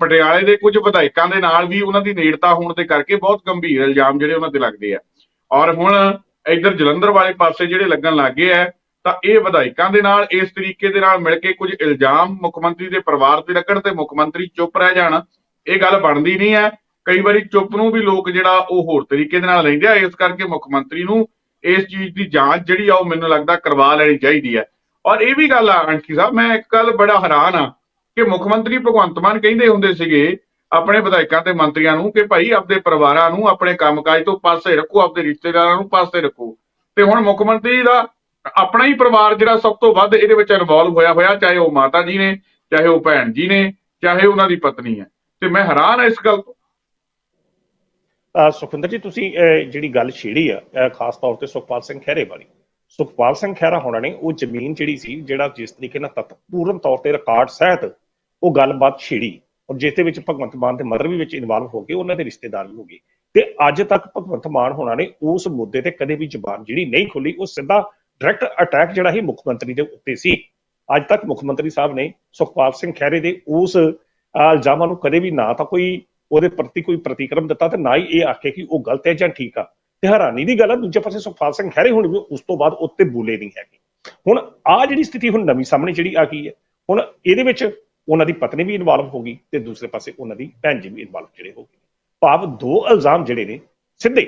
ਪਟਿਆਲੇ ਦੇ ਕੁਝ ਵਿਧਾਇਕਾਂ ਦੇ ਨਾਲ ਵੀ ਉਹਨਾਂ ਦੀ ਨੇੜਤਾ ਹੋਣ ਦੇ ਕਰਕੇ ਬਹੁਤ ਗੰਭੀਰ ਇਲਜ਼ਾਮ ਜਿਹੜੇ ਉਹਨਾਂ ਤੇ ਲੱਗਦੇ ਆ। ਔਰ ਹੁਣ ਇੱਧਰ ਜਲੰਧਰ ਵਾਲੇ ਪਾਸੇ ਜਿਹੜੇ ਲੱਗਣ ਲੱਗ ਗਏ ਆ, ਤਾਂ ਇਹ ਵਿਧਾਇਕਾਂ ਦੇ ਨਾਲ, ਇਸ ਤਰੀਕੇ ਦੇ ਨਾਲ ਮਿਲ ਕੇ ਕੁਝ ਇਲਜ਼ਾਮ ਮੁੱਖ ਮੰਤਰੀ ਦੇ ਪਰਿਵਾਰ ਤੇ ਲੱਗਣ ਤੇ ਮੁੱਖ ਮੰਤਰੀ ਚੁੱਪ ਰਹਿ ਜਾਣ। ਇਹ ਗੱਲ ਬਣਦੀ ਨਹੀਂ ਹੈ। ਕਈ ਵਾਰੀ ਚੁੱਪ ਨੂੰ ਵੀ ਲੋਕ ਜਿਹੜਾ ਉਹ ਹੋਰ ਤਰੀਕੇ ਦੇ ਨਾਲ ਲੈਂਦੇ ਆ। ਇਸ ਕਰਕੇ ਮੁੱਖ ਮੰਤਰੀ ਨੂੰ ਇਸ ਚੀਜ਼ ਦੀ ਜਾਂਚ ਜਿਹੜੀ ਆ ਉਹ ਮੈਨੂੰ ਲੱਗਦਾ ਕਰਵਾ ਲੈਣੀ ਚਾਹੀਦੀ ਹੈ। ਔਰ ਇਹ ਵੀ ਗੱਲ ਆ ਅੰਕੀ ਸਾਹਿਬ, ਮੈਂ ਇੱਕ ਗੱਲ ਬੜਾ ਹੈਰਾਨ ਆ ਕਿ ਮੁੱਖ ਮੰਤਰੀ ਭਗਵੰਤ ਮਾਨ ਕਹਿੰਦੇ ਹੁੰਦੇ ਸੀਗੇ ਆਪਣੇ ਵਿਧਾਇਕਾਂ ਤੇ ਮੰਤਰੀਆਂ ਨੂੰ ਕਿ ਭਾਈ ਆਪਦੇ ਪਰਿਵਾਰਾਂ ਨੂੰ ਆਪਣੇ ਕੰਮਕਾਜ ਤੋਂ ਪਾਸੇ ਰੱਖੋ, ਆਪਦੇ ਰਿਸ਼ਤੇਦਾਰਾਂ ਨੂੰ ਪਾਸੇ ਰੱਖੋ। ਤੇ ਹੁਣ ਮੁੱਖ ਮੰਤਰੀ ਦਾ ਆਪਣਾ ਹੀ ਪਰਿਵਾਰ ਜਿਹੜਾ ਸਭ ਤੋਂ ਵੱਧ ਇਹਦੇ ਵਿੱਚ ਇਨਵੋਲਵ ਹੋਇਆ ਹੋਇਆ, ਚਾਹੇ ਉਹ ਮਾਤਾ ਜੀ ਨੇ, ਚਾਹੇ ਉਹ ਭੈਣ ਜੀ ਨੇ, ਚਾਹੇ ਉਹਨਾਂ ਦੀ ਪਤਨੀ ਹੈ। ਤੇ ਮੈਂ ਹੈਰਾਨ ਹਾਂ ਇਸ ਗੱਲ ਤੋਂ। ਅਹ ਜੀ, ਤੁਸੀਂ ਜਿਹੜੀ ਗੱਲ ਛੇੜੀ ਆ ਖਾਸ ਤੌਰ ਤੇ ਸੁਖਪਾਲ ਸਿੰਘ ਖਹਿਰੇ ਵਾਲੀ ਸੁਖਪਾਲ ਸਿੰਘ ਖਹਿਰਾ ਹੋਣਾ ਨੇ ਉਹ ਜ਼ਮੀਨ ਜਿਹੜੀ ਸੀ, ਜਿਹੜਾ ਜਿਸ ਤਰੀਕੇ ਨਾਲ ਪੂਰਨ ਤੌਰ ਤੇ ਰਿਕਾਰਡ ਸਹਿਤ ਉਹ ਗੱਲਬਾਤ ਛੇੜੀ, ਔਰ ਜਿਸ ਦੇ ਵਿੱਚ ਭਗਵੰਤ ਮਾਨ ਦੇ ਮਦਰ ਵੀ ਵਿੱਚ ਇਨਵੋਲਵ ਹੋ ਗਏ, ਉਹਨਾਂ ਦੇ ਰਿਸ਼ਤੇਦਾਰ ਵੀ ਹੋ ਗਏ। ਤੇ ਅੱਜ ਤੱਕ ਭਗਵੰਤ ਮਾਨ ਹੋਣਾ ਨੇ ਉਸ ਮੁੱਦੇ ਤੇ ਕਦੇ ਵੀ ਜ਼ਬਾਨ ਜਿਹੜੀ ਨਹੀਂ ਖੋਲੀ, ਉਹ ਸਿੱਧਾ ਡਾਇਰੈਕਟ ਅਟੈਕ ਜਿਹੜਾ ਹੀ ਮੁੱਖ ਮੰਤਰੀ ਦੇ ਉੱਤੇ ਸੀ। ਅੱਜ ਤੱਕ ਮੁੱਖ ਮੰਤਰੀ ਸਾਹਿਬ ਨੇ ਸੁਖਪਾਲ ਸਿੰਘ ਖਹਿਰੇ ਦੇ ਉਸ ਇਲਜ਼ਾਮਾਂ ਨੂੰ ਕਦੇ ਵੀ ਨਾ ਤਾਂ ਕੋਈ ਉਹਦੇ ਪ੍ਰਤੀ ਕੋਈ ਪ੍ਰਤੀਕਰਮ ਦਿੱਤਾ ਤੇ ਨਾ ਹੀ ਇਹ ਆਖੇ ਕਿ ਉਹ ਗਲਤ ਹੈ ਜਾਂ ਠੀਕ ਆ। ਤੇ ਹੈਰਾਨੀ ਦੀ ਗੱਲ ਆ, ਦੂਜੇ ਪਾਸੇ ਸੁਖਪਾਲ ਸਿੰਘ ਖਹਿਰੇ ਹੁਣ ਵੀ ਉਸ ਤੋਂ ਬਾਅਦ ਉੱਤੇ ਬੋਲੇ ਨਹੀਂ ਹੈਗੇ। ਹੁਣ ਆ ਜਿਹੜੀ ਸਥਿਤੀ ਹੁਣ ਨਵੀਂ ਸਾਹਮਣੇ ਜਿਹੜੀ ਆ ਗਈ ਹੈ, ਹੁਣ ਇਹਦੇ ਵਿੱਚ ਉਹਨਾਂ ਦੀ ਪਤਨੀ ਵੀ ਇਨਵੋਲਵ ਹੋ ਗਈ ਤੇ ਦੂਸਰੇ ਪਾਸੇ ਉਹਨਾਂ ਦੀ ਭੈਣ ਜੀ ਵੀ ਇਨਵੋਲਵ ਜਿਹੜੇ ਹੋ ਗਏ ਭਾਵ ਦੋ ਇਲਜ਼ਾਮ ਜਿਹੜੇ ਨੇ, ਸਿੱਧੇ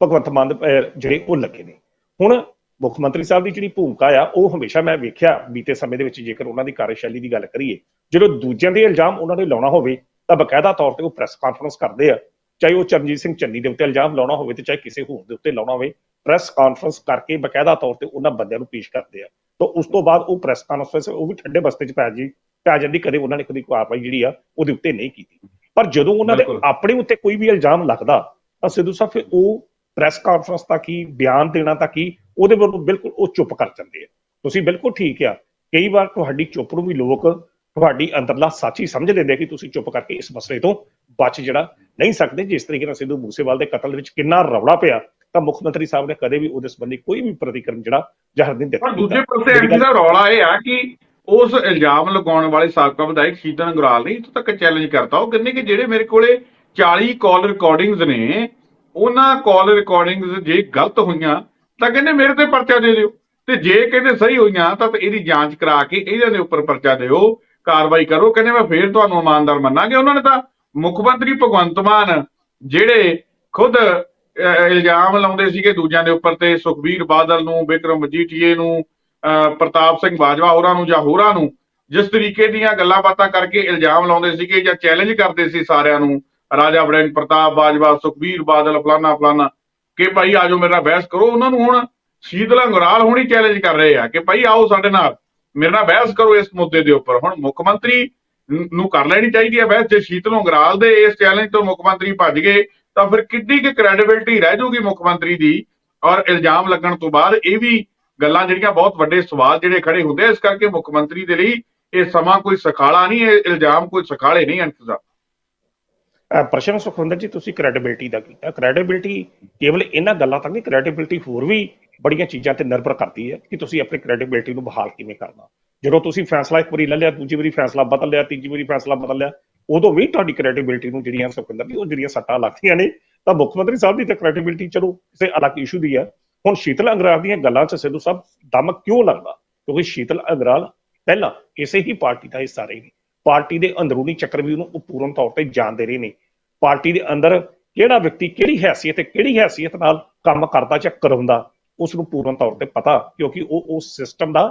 ਭਗਵੰਤ ਮਾਨ ਜਿਹੜੇ ਉਹ ਲੱਗੇ ਨੇ। ਹੁਣ ਮੁੱਖ ਮੰਤਰੀ ਸਾਹਿਬ ਦੀ ਜਿਹੜੀ ਭੂਮਿਕਾ ਆ, ਉਹ ਹਮੇਸ਼ਾ ਮੈਂ ਵੇਖਿਆ ਬੀਤੇ ਸਮੇਂ ਦੇ ਵਿੱਚ ਜੇਕਰ ਉਹਨਾਂ ਦੀ ਕਾਰਜਸ਼ੈਲੀ ਦੀ ਗੱਲ ਕਰੀਏ ਜਦੋਂ ਦੂਜਿਆਂ ਦੇ ਇਲਜ਼ਾਮ ਉਹਨਾਂ ਨੇ ਲਾਉਣਾ ਹੋਵੇ ਤਾਂ ਬਕਾਇਦਾ ਤੌਰ ਤੇ ਉਹ ਪ੍ਰੈਸ ਕਾਨਫਰੰਸ ਕਰਦੇ ਆ। ਚਾਹੇ ਉਹ ਚਰਨਜੀਤ ਸਿੰਘ ਚੰਨੀ ਦੇ ਉੱਤੇ ਇਲਜ਼ਾਮ ਲਾਉਣਾ ਹੋਵੇ ਤੇ ਚਾਹੇ ਕਿਸੇ ਹੋਰ ਦੇ ਉੱਤੇ ਲਾਉਣਾ ਹੋਵੇ ਪ੍ਰੈਸ ਕਾਨਫਰੰਸ ਕਰਕੇ ਬਕਾਇਦਾ ਤੌਰ ਤੇ ਉਹਨਾਂ ਬੰਦਿਆਂ ਨੂੰ ਪੇਸ਼ ਕਰਦੇ ਆ। ਤਾਂ ਉਸ ਤੋਂ ਬਾਅਦ ਉਹ ਪ੍ਰੈਸ ਕਾਨਫਰੰਸ ਉਹ ਵੀ ਠੰਡੇ ਬਸਤੇ 'ਚ ਪੈ ਜੀ ਪੈ ਜਾਂਦੀ ਕਦੇ ਉਹਨਾਂ ਨੇ ਕਦੀ ਕਾਰਵਾਈ ਜਿਹੜੀ ਆ ਉਹਦੇ ਉੱਤੇ ਨਹੀਂ ਕੀਤੀ। ਪਰ ਜਦੋਂ ਉਹਨਾਂ ਦੇ। ਆਪਣੇ ਉੱਤੇ ਕੋਈ ਵੀ ਇਲਜ਼ਾਮ ਲੱਗਦਾ ਤਾਂ ਸਿੱਧੂ ਸਾਹਿਬ ਫਿਰ ਉਹ ਪ੍ਰੈਸ ਕਾਨਫਰੰਸ ਤੱਕ ਹੀ ਬਿਆਨ ਦੇਣਾ ਤੱਕ ਹੀ ਉਹਦੇ ਵੱਲੋਂ ਬਿਲਕੁਲ ਉਹ ਚੁੱਪ ਕਰ ਜਾਂਦੇ ਆ। ਤੁਸੀਂ ਬਿਲਕੁਲ ਠੀਕ ਆ ਕਈ ਵਾਰ ਤੁਹਾਡੀ ਚੁੱਪ ਨੂੰ ਵੀ ਲੋਕ ਤੁਹਾਡੀ ਅੰਦਰਲਾ ਸੱਚ ਹੀ ਸਮਝ ਲੈਂਦੇ ਕਿ ਤੁਸੀਂ ਚੁੱਪ ਕਰਕੇ ਇਸ ਮਸਲੇ ਤੋਂ ਬਚ ਜਿਹੜਾ ਨਹੀਂ ਸਕਦੇ। ਜਿਸ ਤਰੀਕੇ ਨਾਲ ਸਿੱਧੂ ਮੂਸੇਵਾਲ ਦੇ ਕਤਲ ਵਿੱਚ ਕਿੰਨਾ ਰੌਲਾ ਪਿਆ, ਤਾਂ ਮੁੱਖ ਮੰਤਰੀ ਸਾਹਿਬ ਨੇ ਕਦੇ ਵੀ ਉਹਦੇ ਸੰਬੰਧੀ ਕੋਈ ਵੀ ਪ੍ਰਤੀਕਰਮ ਜਿਹੜਾ ਜ਼ਾਹਰ ਨਹੀਂ ਦਿੱਤਾ। ਪਰ ਦੂਜੇ ਪਾਸੇ ਐਮਪੀ ਦਾ ਰੌਲਾ ਇਹ ਆ ਕਿ ਉਸ ਇਲਜ਼ਾਮ ਲਗਾਉਣ ਵਾਲੇ ਸਾਬਕਾ ਵਿਧਾਇਕ ਸ਼ੀਤਨ ਅਗਰਵਾਲ ਨੇ ਇੱਥੋਂ ਤੱਕ ਚੈਲੰਜ ਕਰਤਾ। ਉਹ ਕਹਿੰਦੇ ਕਿ ਜਿਹੜੇ ਮੇਰੇ ਕੋਲੇ 40 ਕਾਲ ਰਿਕਾਰਡਿੰਗਸ ਨੇ, ਉਹਨਾਂ ਕਾਲ ਰਿਕਾਰਡਿੰਗਸ ਜੇ ਗਲਤ ਹੋਈਆਂ, ਤਾਂ ਕਹਿੰਦੇ ਮੇਰੇ ਤੇ ਪਰਚਾ ਦੇ ਦਿਓ। ਤੇ ਜੇ ਕਹਿੰਦੇ ਸਹੀ ਹੋਈਆਂ, ਤਾਂ ਇਹਦੀ ਜਾਂਚ ਕਰਾ ਕੇ ਇਹਨਾਂ ਦੇ ਉੱਪਰ ਪਰਚਾ ਦਿਓ। ਕਾਰਵਾਈ ਕਰੋ ਕਹਿੰਦੇ ਮੈਂ ਫੇਰ ਤੁਹਾਨੂੰ ਇਮਾਨਦਾਰ ਮੰਨਾਂਗੇ। ਉਹਨਾਂ ਨੇ ਤਾਂ ਮੁੱਖ ਮੰਤਰੀ ਭਗਵੰਤ ਮਾਨ ਜਿਹੜੇ ਖੁਦ ਇਲਜ਼ਾਮ ਲਾਉਂਦੇ ਸੀਗੇ ਦੂਜਿਆਂ ਦੇ ਉੱਪਰ ਤੇ ਸੁਖਬੀਰ ਬਾਦਲ ਨੂੰ ਬਿਕਰਮ ਮਜੀਠੀਏ ਨੂੰ ਅਹ, ਪ੍ਰਤਾਪ ਸਿੰਘ ਬਾਜਵਾ ਹੋਰਾਂ ਨੂੰ ਜਾਂ ਹੋਰਾਂ ਨੂੰ ਜਿਸ ਤਰੀਕੇ ਦੀਆਂ ਗੱਲਾਂ ਬਾਤਾਂ ਕਰਕੇ ਇਲਜ਼ਾਮ ਲਾਉਂਦੇ ਸੀਗੇ ਜਾਂ ਚੈਲੰਜ ਕਰਦੇ ਸੀ ਸਾਰਿਆਂ ਨੂੰ ਰਾਜਾ ਵੜਿੰਗ ਪ੍ਰਤਾਪ ਬਾਜਵਾ ਸੁਖਬੀਰ ਬਾਦਲ ਫਲਾਨਾ ਫਲਾਨਾ ਕਿ ਭਾਈ ਆਜੋ ਮੇਰੇ ਨਾਲ ਬਹਿਸ ਕਰੋ। ਉਹਨਾਂ ਨੂੰ ਹੁਣ ਸ਼ੀਤਲ ਅੰਗਰਾਲ ਹੋਣੀ ਚੈਲੰਜ ਕਰ ਰਹੇ ਆ ਕਿ ਭਾਈ ਆਓ ਸਾਡੇ ਨਾਲ। ਮੇਰੇ ਨਾਲ ਬਹਿਸ ਕਰੋ ਇਸ ਮੁੱਦੇ ਦੇ ਉੱਪਰ। ਹੁਣ ਮੁੱਖ ਮੰਤਰੀ ਨੂੰ ਕਰ ਲੈਣੀ ਚਾਹੀਦੀ ਹੈ ਬਹਿਸ। ਜੇ ਸ਼ੀਤਲ ਅੰਗਰਾਲ ਦੇ ਇਸ ਚੈਲੰਜ ਤੋਂ ਮੁੱਖ ਮੰਤਰੀ ਭੱਜ ਗਏ, ਤਾਂ ਫਿਰ ਕਿੱਡੀ ਕਿ ਕ੍ਰੈਡੀਬਿਲਟੀ ਰਹਿ ਜਾਊਗੀ ਮੁੱਖ ਮੰਤਰੀ ਦੀ? ਔਰ ਇਲਜ਼ਾਮ ਲੱਗਣ ਤੋਂ ਬਾਅਦ ਇਹ ਵੀ ਗੱਲਾਂ ਜਿਹੜੀਆਂ ਬਹੁਤ ਵੱਡੇ ਸਵਾਲ ਜਿਹੜੇ ਖੜੇ ਹੁੰਦੇ ਆ, ਇਸ ਕਰਕੇ ਮੁੱਖ ਮੰਤਰੀ ਦੇ ਲਈ ਇਹ ਸਮਾਂ ਕੋਈ ਸਖਾਲਾ ਨਹੀਂ, ਇਹ ਇਲਜ਼ਾਮ ਕੋਈ ਸਖਾਲੇ ਨਹੀਂ ਅੰਤਜ਼ਾ ਪ੍ਰਸ਼ਨ ਸੁਖਵਿੰਦਰ ਜੀ, ਤੁਸੀਂ ਕ੍ਰੈਡੀਬਿਲਟੀ ਦਾ ਕੀਤਾ। ਕ੍ਰੈਡੀਬਿਲਟੀ ਕੇਵਲ ਇਹਨਾਂ ਗੱਲਾਂ ਤੱਕ ਨਹੀਂ ਕ੍ਰੈਡੀਬਿਲਟੀ ਹੋਰ ਵੀ ਬੜੀਆਂ ਚੀਜ਼ਾਂ ਤੇ ਨਿਰਭਰ ਕਰਦੀ ਹੈ ਕਿ ਤੁਸੀਂ ਆਪਣੀ ਕ੍ਰੈਡੀਬਿਲਟੀ ਨੂੰ ਬਹਾਲ ਕਿਵੇਂ ਕਰਨਾ। ਜਦੋਂ ਤੁਸੀਂ ਫੈਸਲਾ ਇੱਕ ਵਾਰੀ ਲੈ ਲਿਆ, ਦੂਜੀ ਵਾਰੀ ਫੈਸਲਾ ਬਦਲ ਲਿਆ, ਤੀਜੀ ਵਾਰੀ ਫੈਸਲਾ ਬਦਲ ਲਿਆ, ਉਦੋਂ ਵੀ ਤੁਹਾਡੀ ਕ੍ਰੈਡੀਬਿਲਟੀ ਨੂੰ ਜਿਹੜੀਆਂ ਸੁਖਵਿੰਦਰ ਜੀ, ਉਹ ਜਿਹੜੀਆਂ ਸੱਟਾਂ ਲੱਗਦੀਆਂ ਨੇ, ਤਾਂ ਮੁੱਖ ਮੰਤਰੀ ਸਾਹਿਬ ਦੀ ਤੇ ਕ੍ਰੈਡੀਬਿਲਟੀ ਚਲੋ ਕਿਸੇ ਅਲੱਗ ਇਸ਼ੂ ਦੀ ਹੈ। ਹੁਣ ਸ਼ੀਤਲ ਅੰਗਰਾਲ ਦੀਆਂ ਗੱਲਾਂ 'ਚ ਸਿੱਧੂ ਸਾਹਿਬ ਦਮ ਕਿਉਂ ਲੱਗਦਾ? ਕਿਉਂਕਿ ਸ਼ੀਤਲ ਅੰਗਰਾਲ ਪਹਿਲਾਂ ਇਸੇ ਹੀ ਪਾਰਟੀ ਦਾ ਹਿੱਸਾ ਰਹੀ ਨੇ। ਪਾਰਟੀ ਦੇ ਅੰਦਰੂਨੀ ਚੱਕਰ ਵੀ ਉਹਨੂੰ ਉਹ ਪੂਰਨ ਤੌਰ ਤੇ ਜਾਣਦੇ ਰਹੇ ਨੇ। ਪਾਰਟੀ ਦੇ ਅੰਦਰ ਕਿਹੜਾ ਵਿਅਕਤੀ ਕਿਹੜੀ ਹੈਸੀਅਤ ਤੇ ਕਿਹੜੀ ਹੈਸੀਅਤ ਨਾਲ ਕੰਮ ਕਰਦਾ ਜਾਂ ਕਰਾਉਂਦਾ? ਉਸ ਨੂੰ ਪੂਰਨ ਤੌਰ ਤੇ ਪਤਾ, ਕਿਉਂਕਿ ਉਹ ਉਸ ਸਿਸਟਮ ਦਾ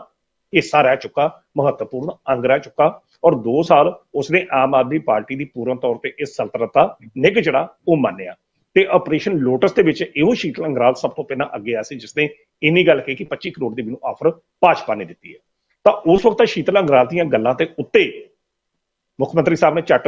ਹਿੱਸਾ ਰਹਿ ਚੁੱਕਾ, ਮਹੱਤਵਪੂਰਨ ਅੰਗ ਰਹਿ ਚੁੱਕਾ ਔਰ 2 ਸਾਲ ਉਸਨੇ ਆਮ ਆਦਮੀ ਪਾਰਟੀ ਦੀ ਪੂਰਨ ਤੌਰ ਤੇ ਇਸ ਸਲਤਨਤ ਦਾ ਨਿੱਘ ਜਿਹੜਾ ਉਹ ਮੰਨਿਆ। ਤੇ ਆਪਰੇਸ਼ਨ ਲੋਟਸ ਦੇ ਵਿੱਚ ਇਹੋ ਸ਼ੀਤਲ ਅੰਗਰਾਲ ਸਭ ਤੋਂ ਪਹਿਲਾਂ ਅੱਗੇ ਆਇਆ ਸੀ, ਜਿਸਨੇ ਇੰਨੀ ਗੱਲ ਕਹੀ ਕਿ 25 ਕਰੋੜ ਦੀ ਮੈਨੂੰ ਆਫਰ ਭਾਜਪਾ ਨੇ ਦਿੱਤੀ ਹੈ। ਤਾਂ ਉਸ ਵਕਤ ਸ਼ੀਤਲ ਅੰਗਰਾਲ ਦੀਆਂ ਗੱਲਾਂ ਤੇ ਉੱਤੇ ਮੁੱਖ ਮੰਤਰੀ ਸਾਹਿਬ ਨੇ ਝੱਟ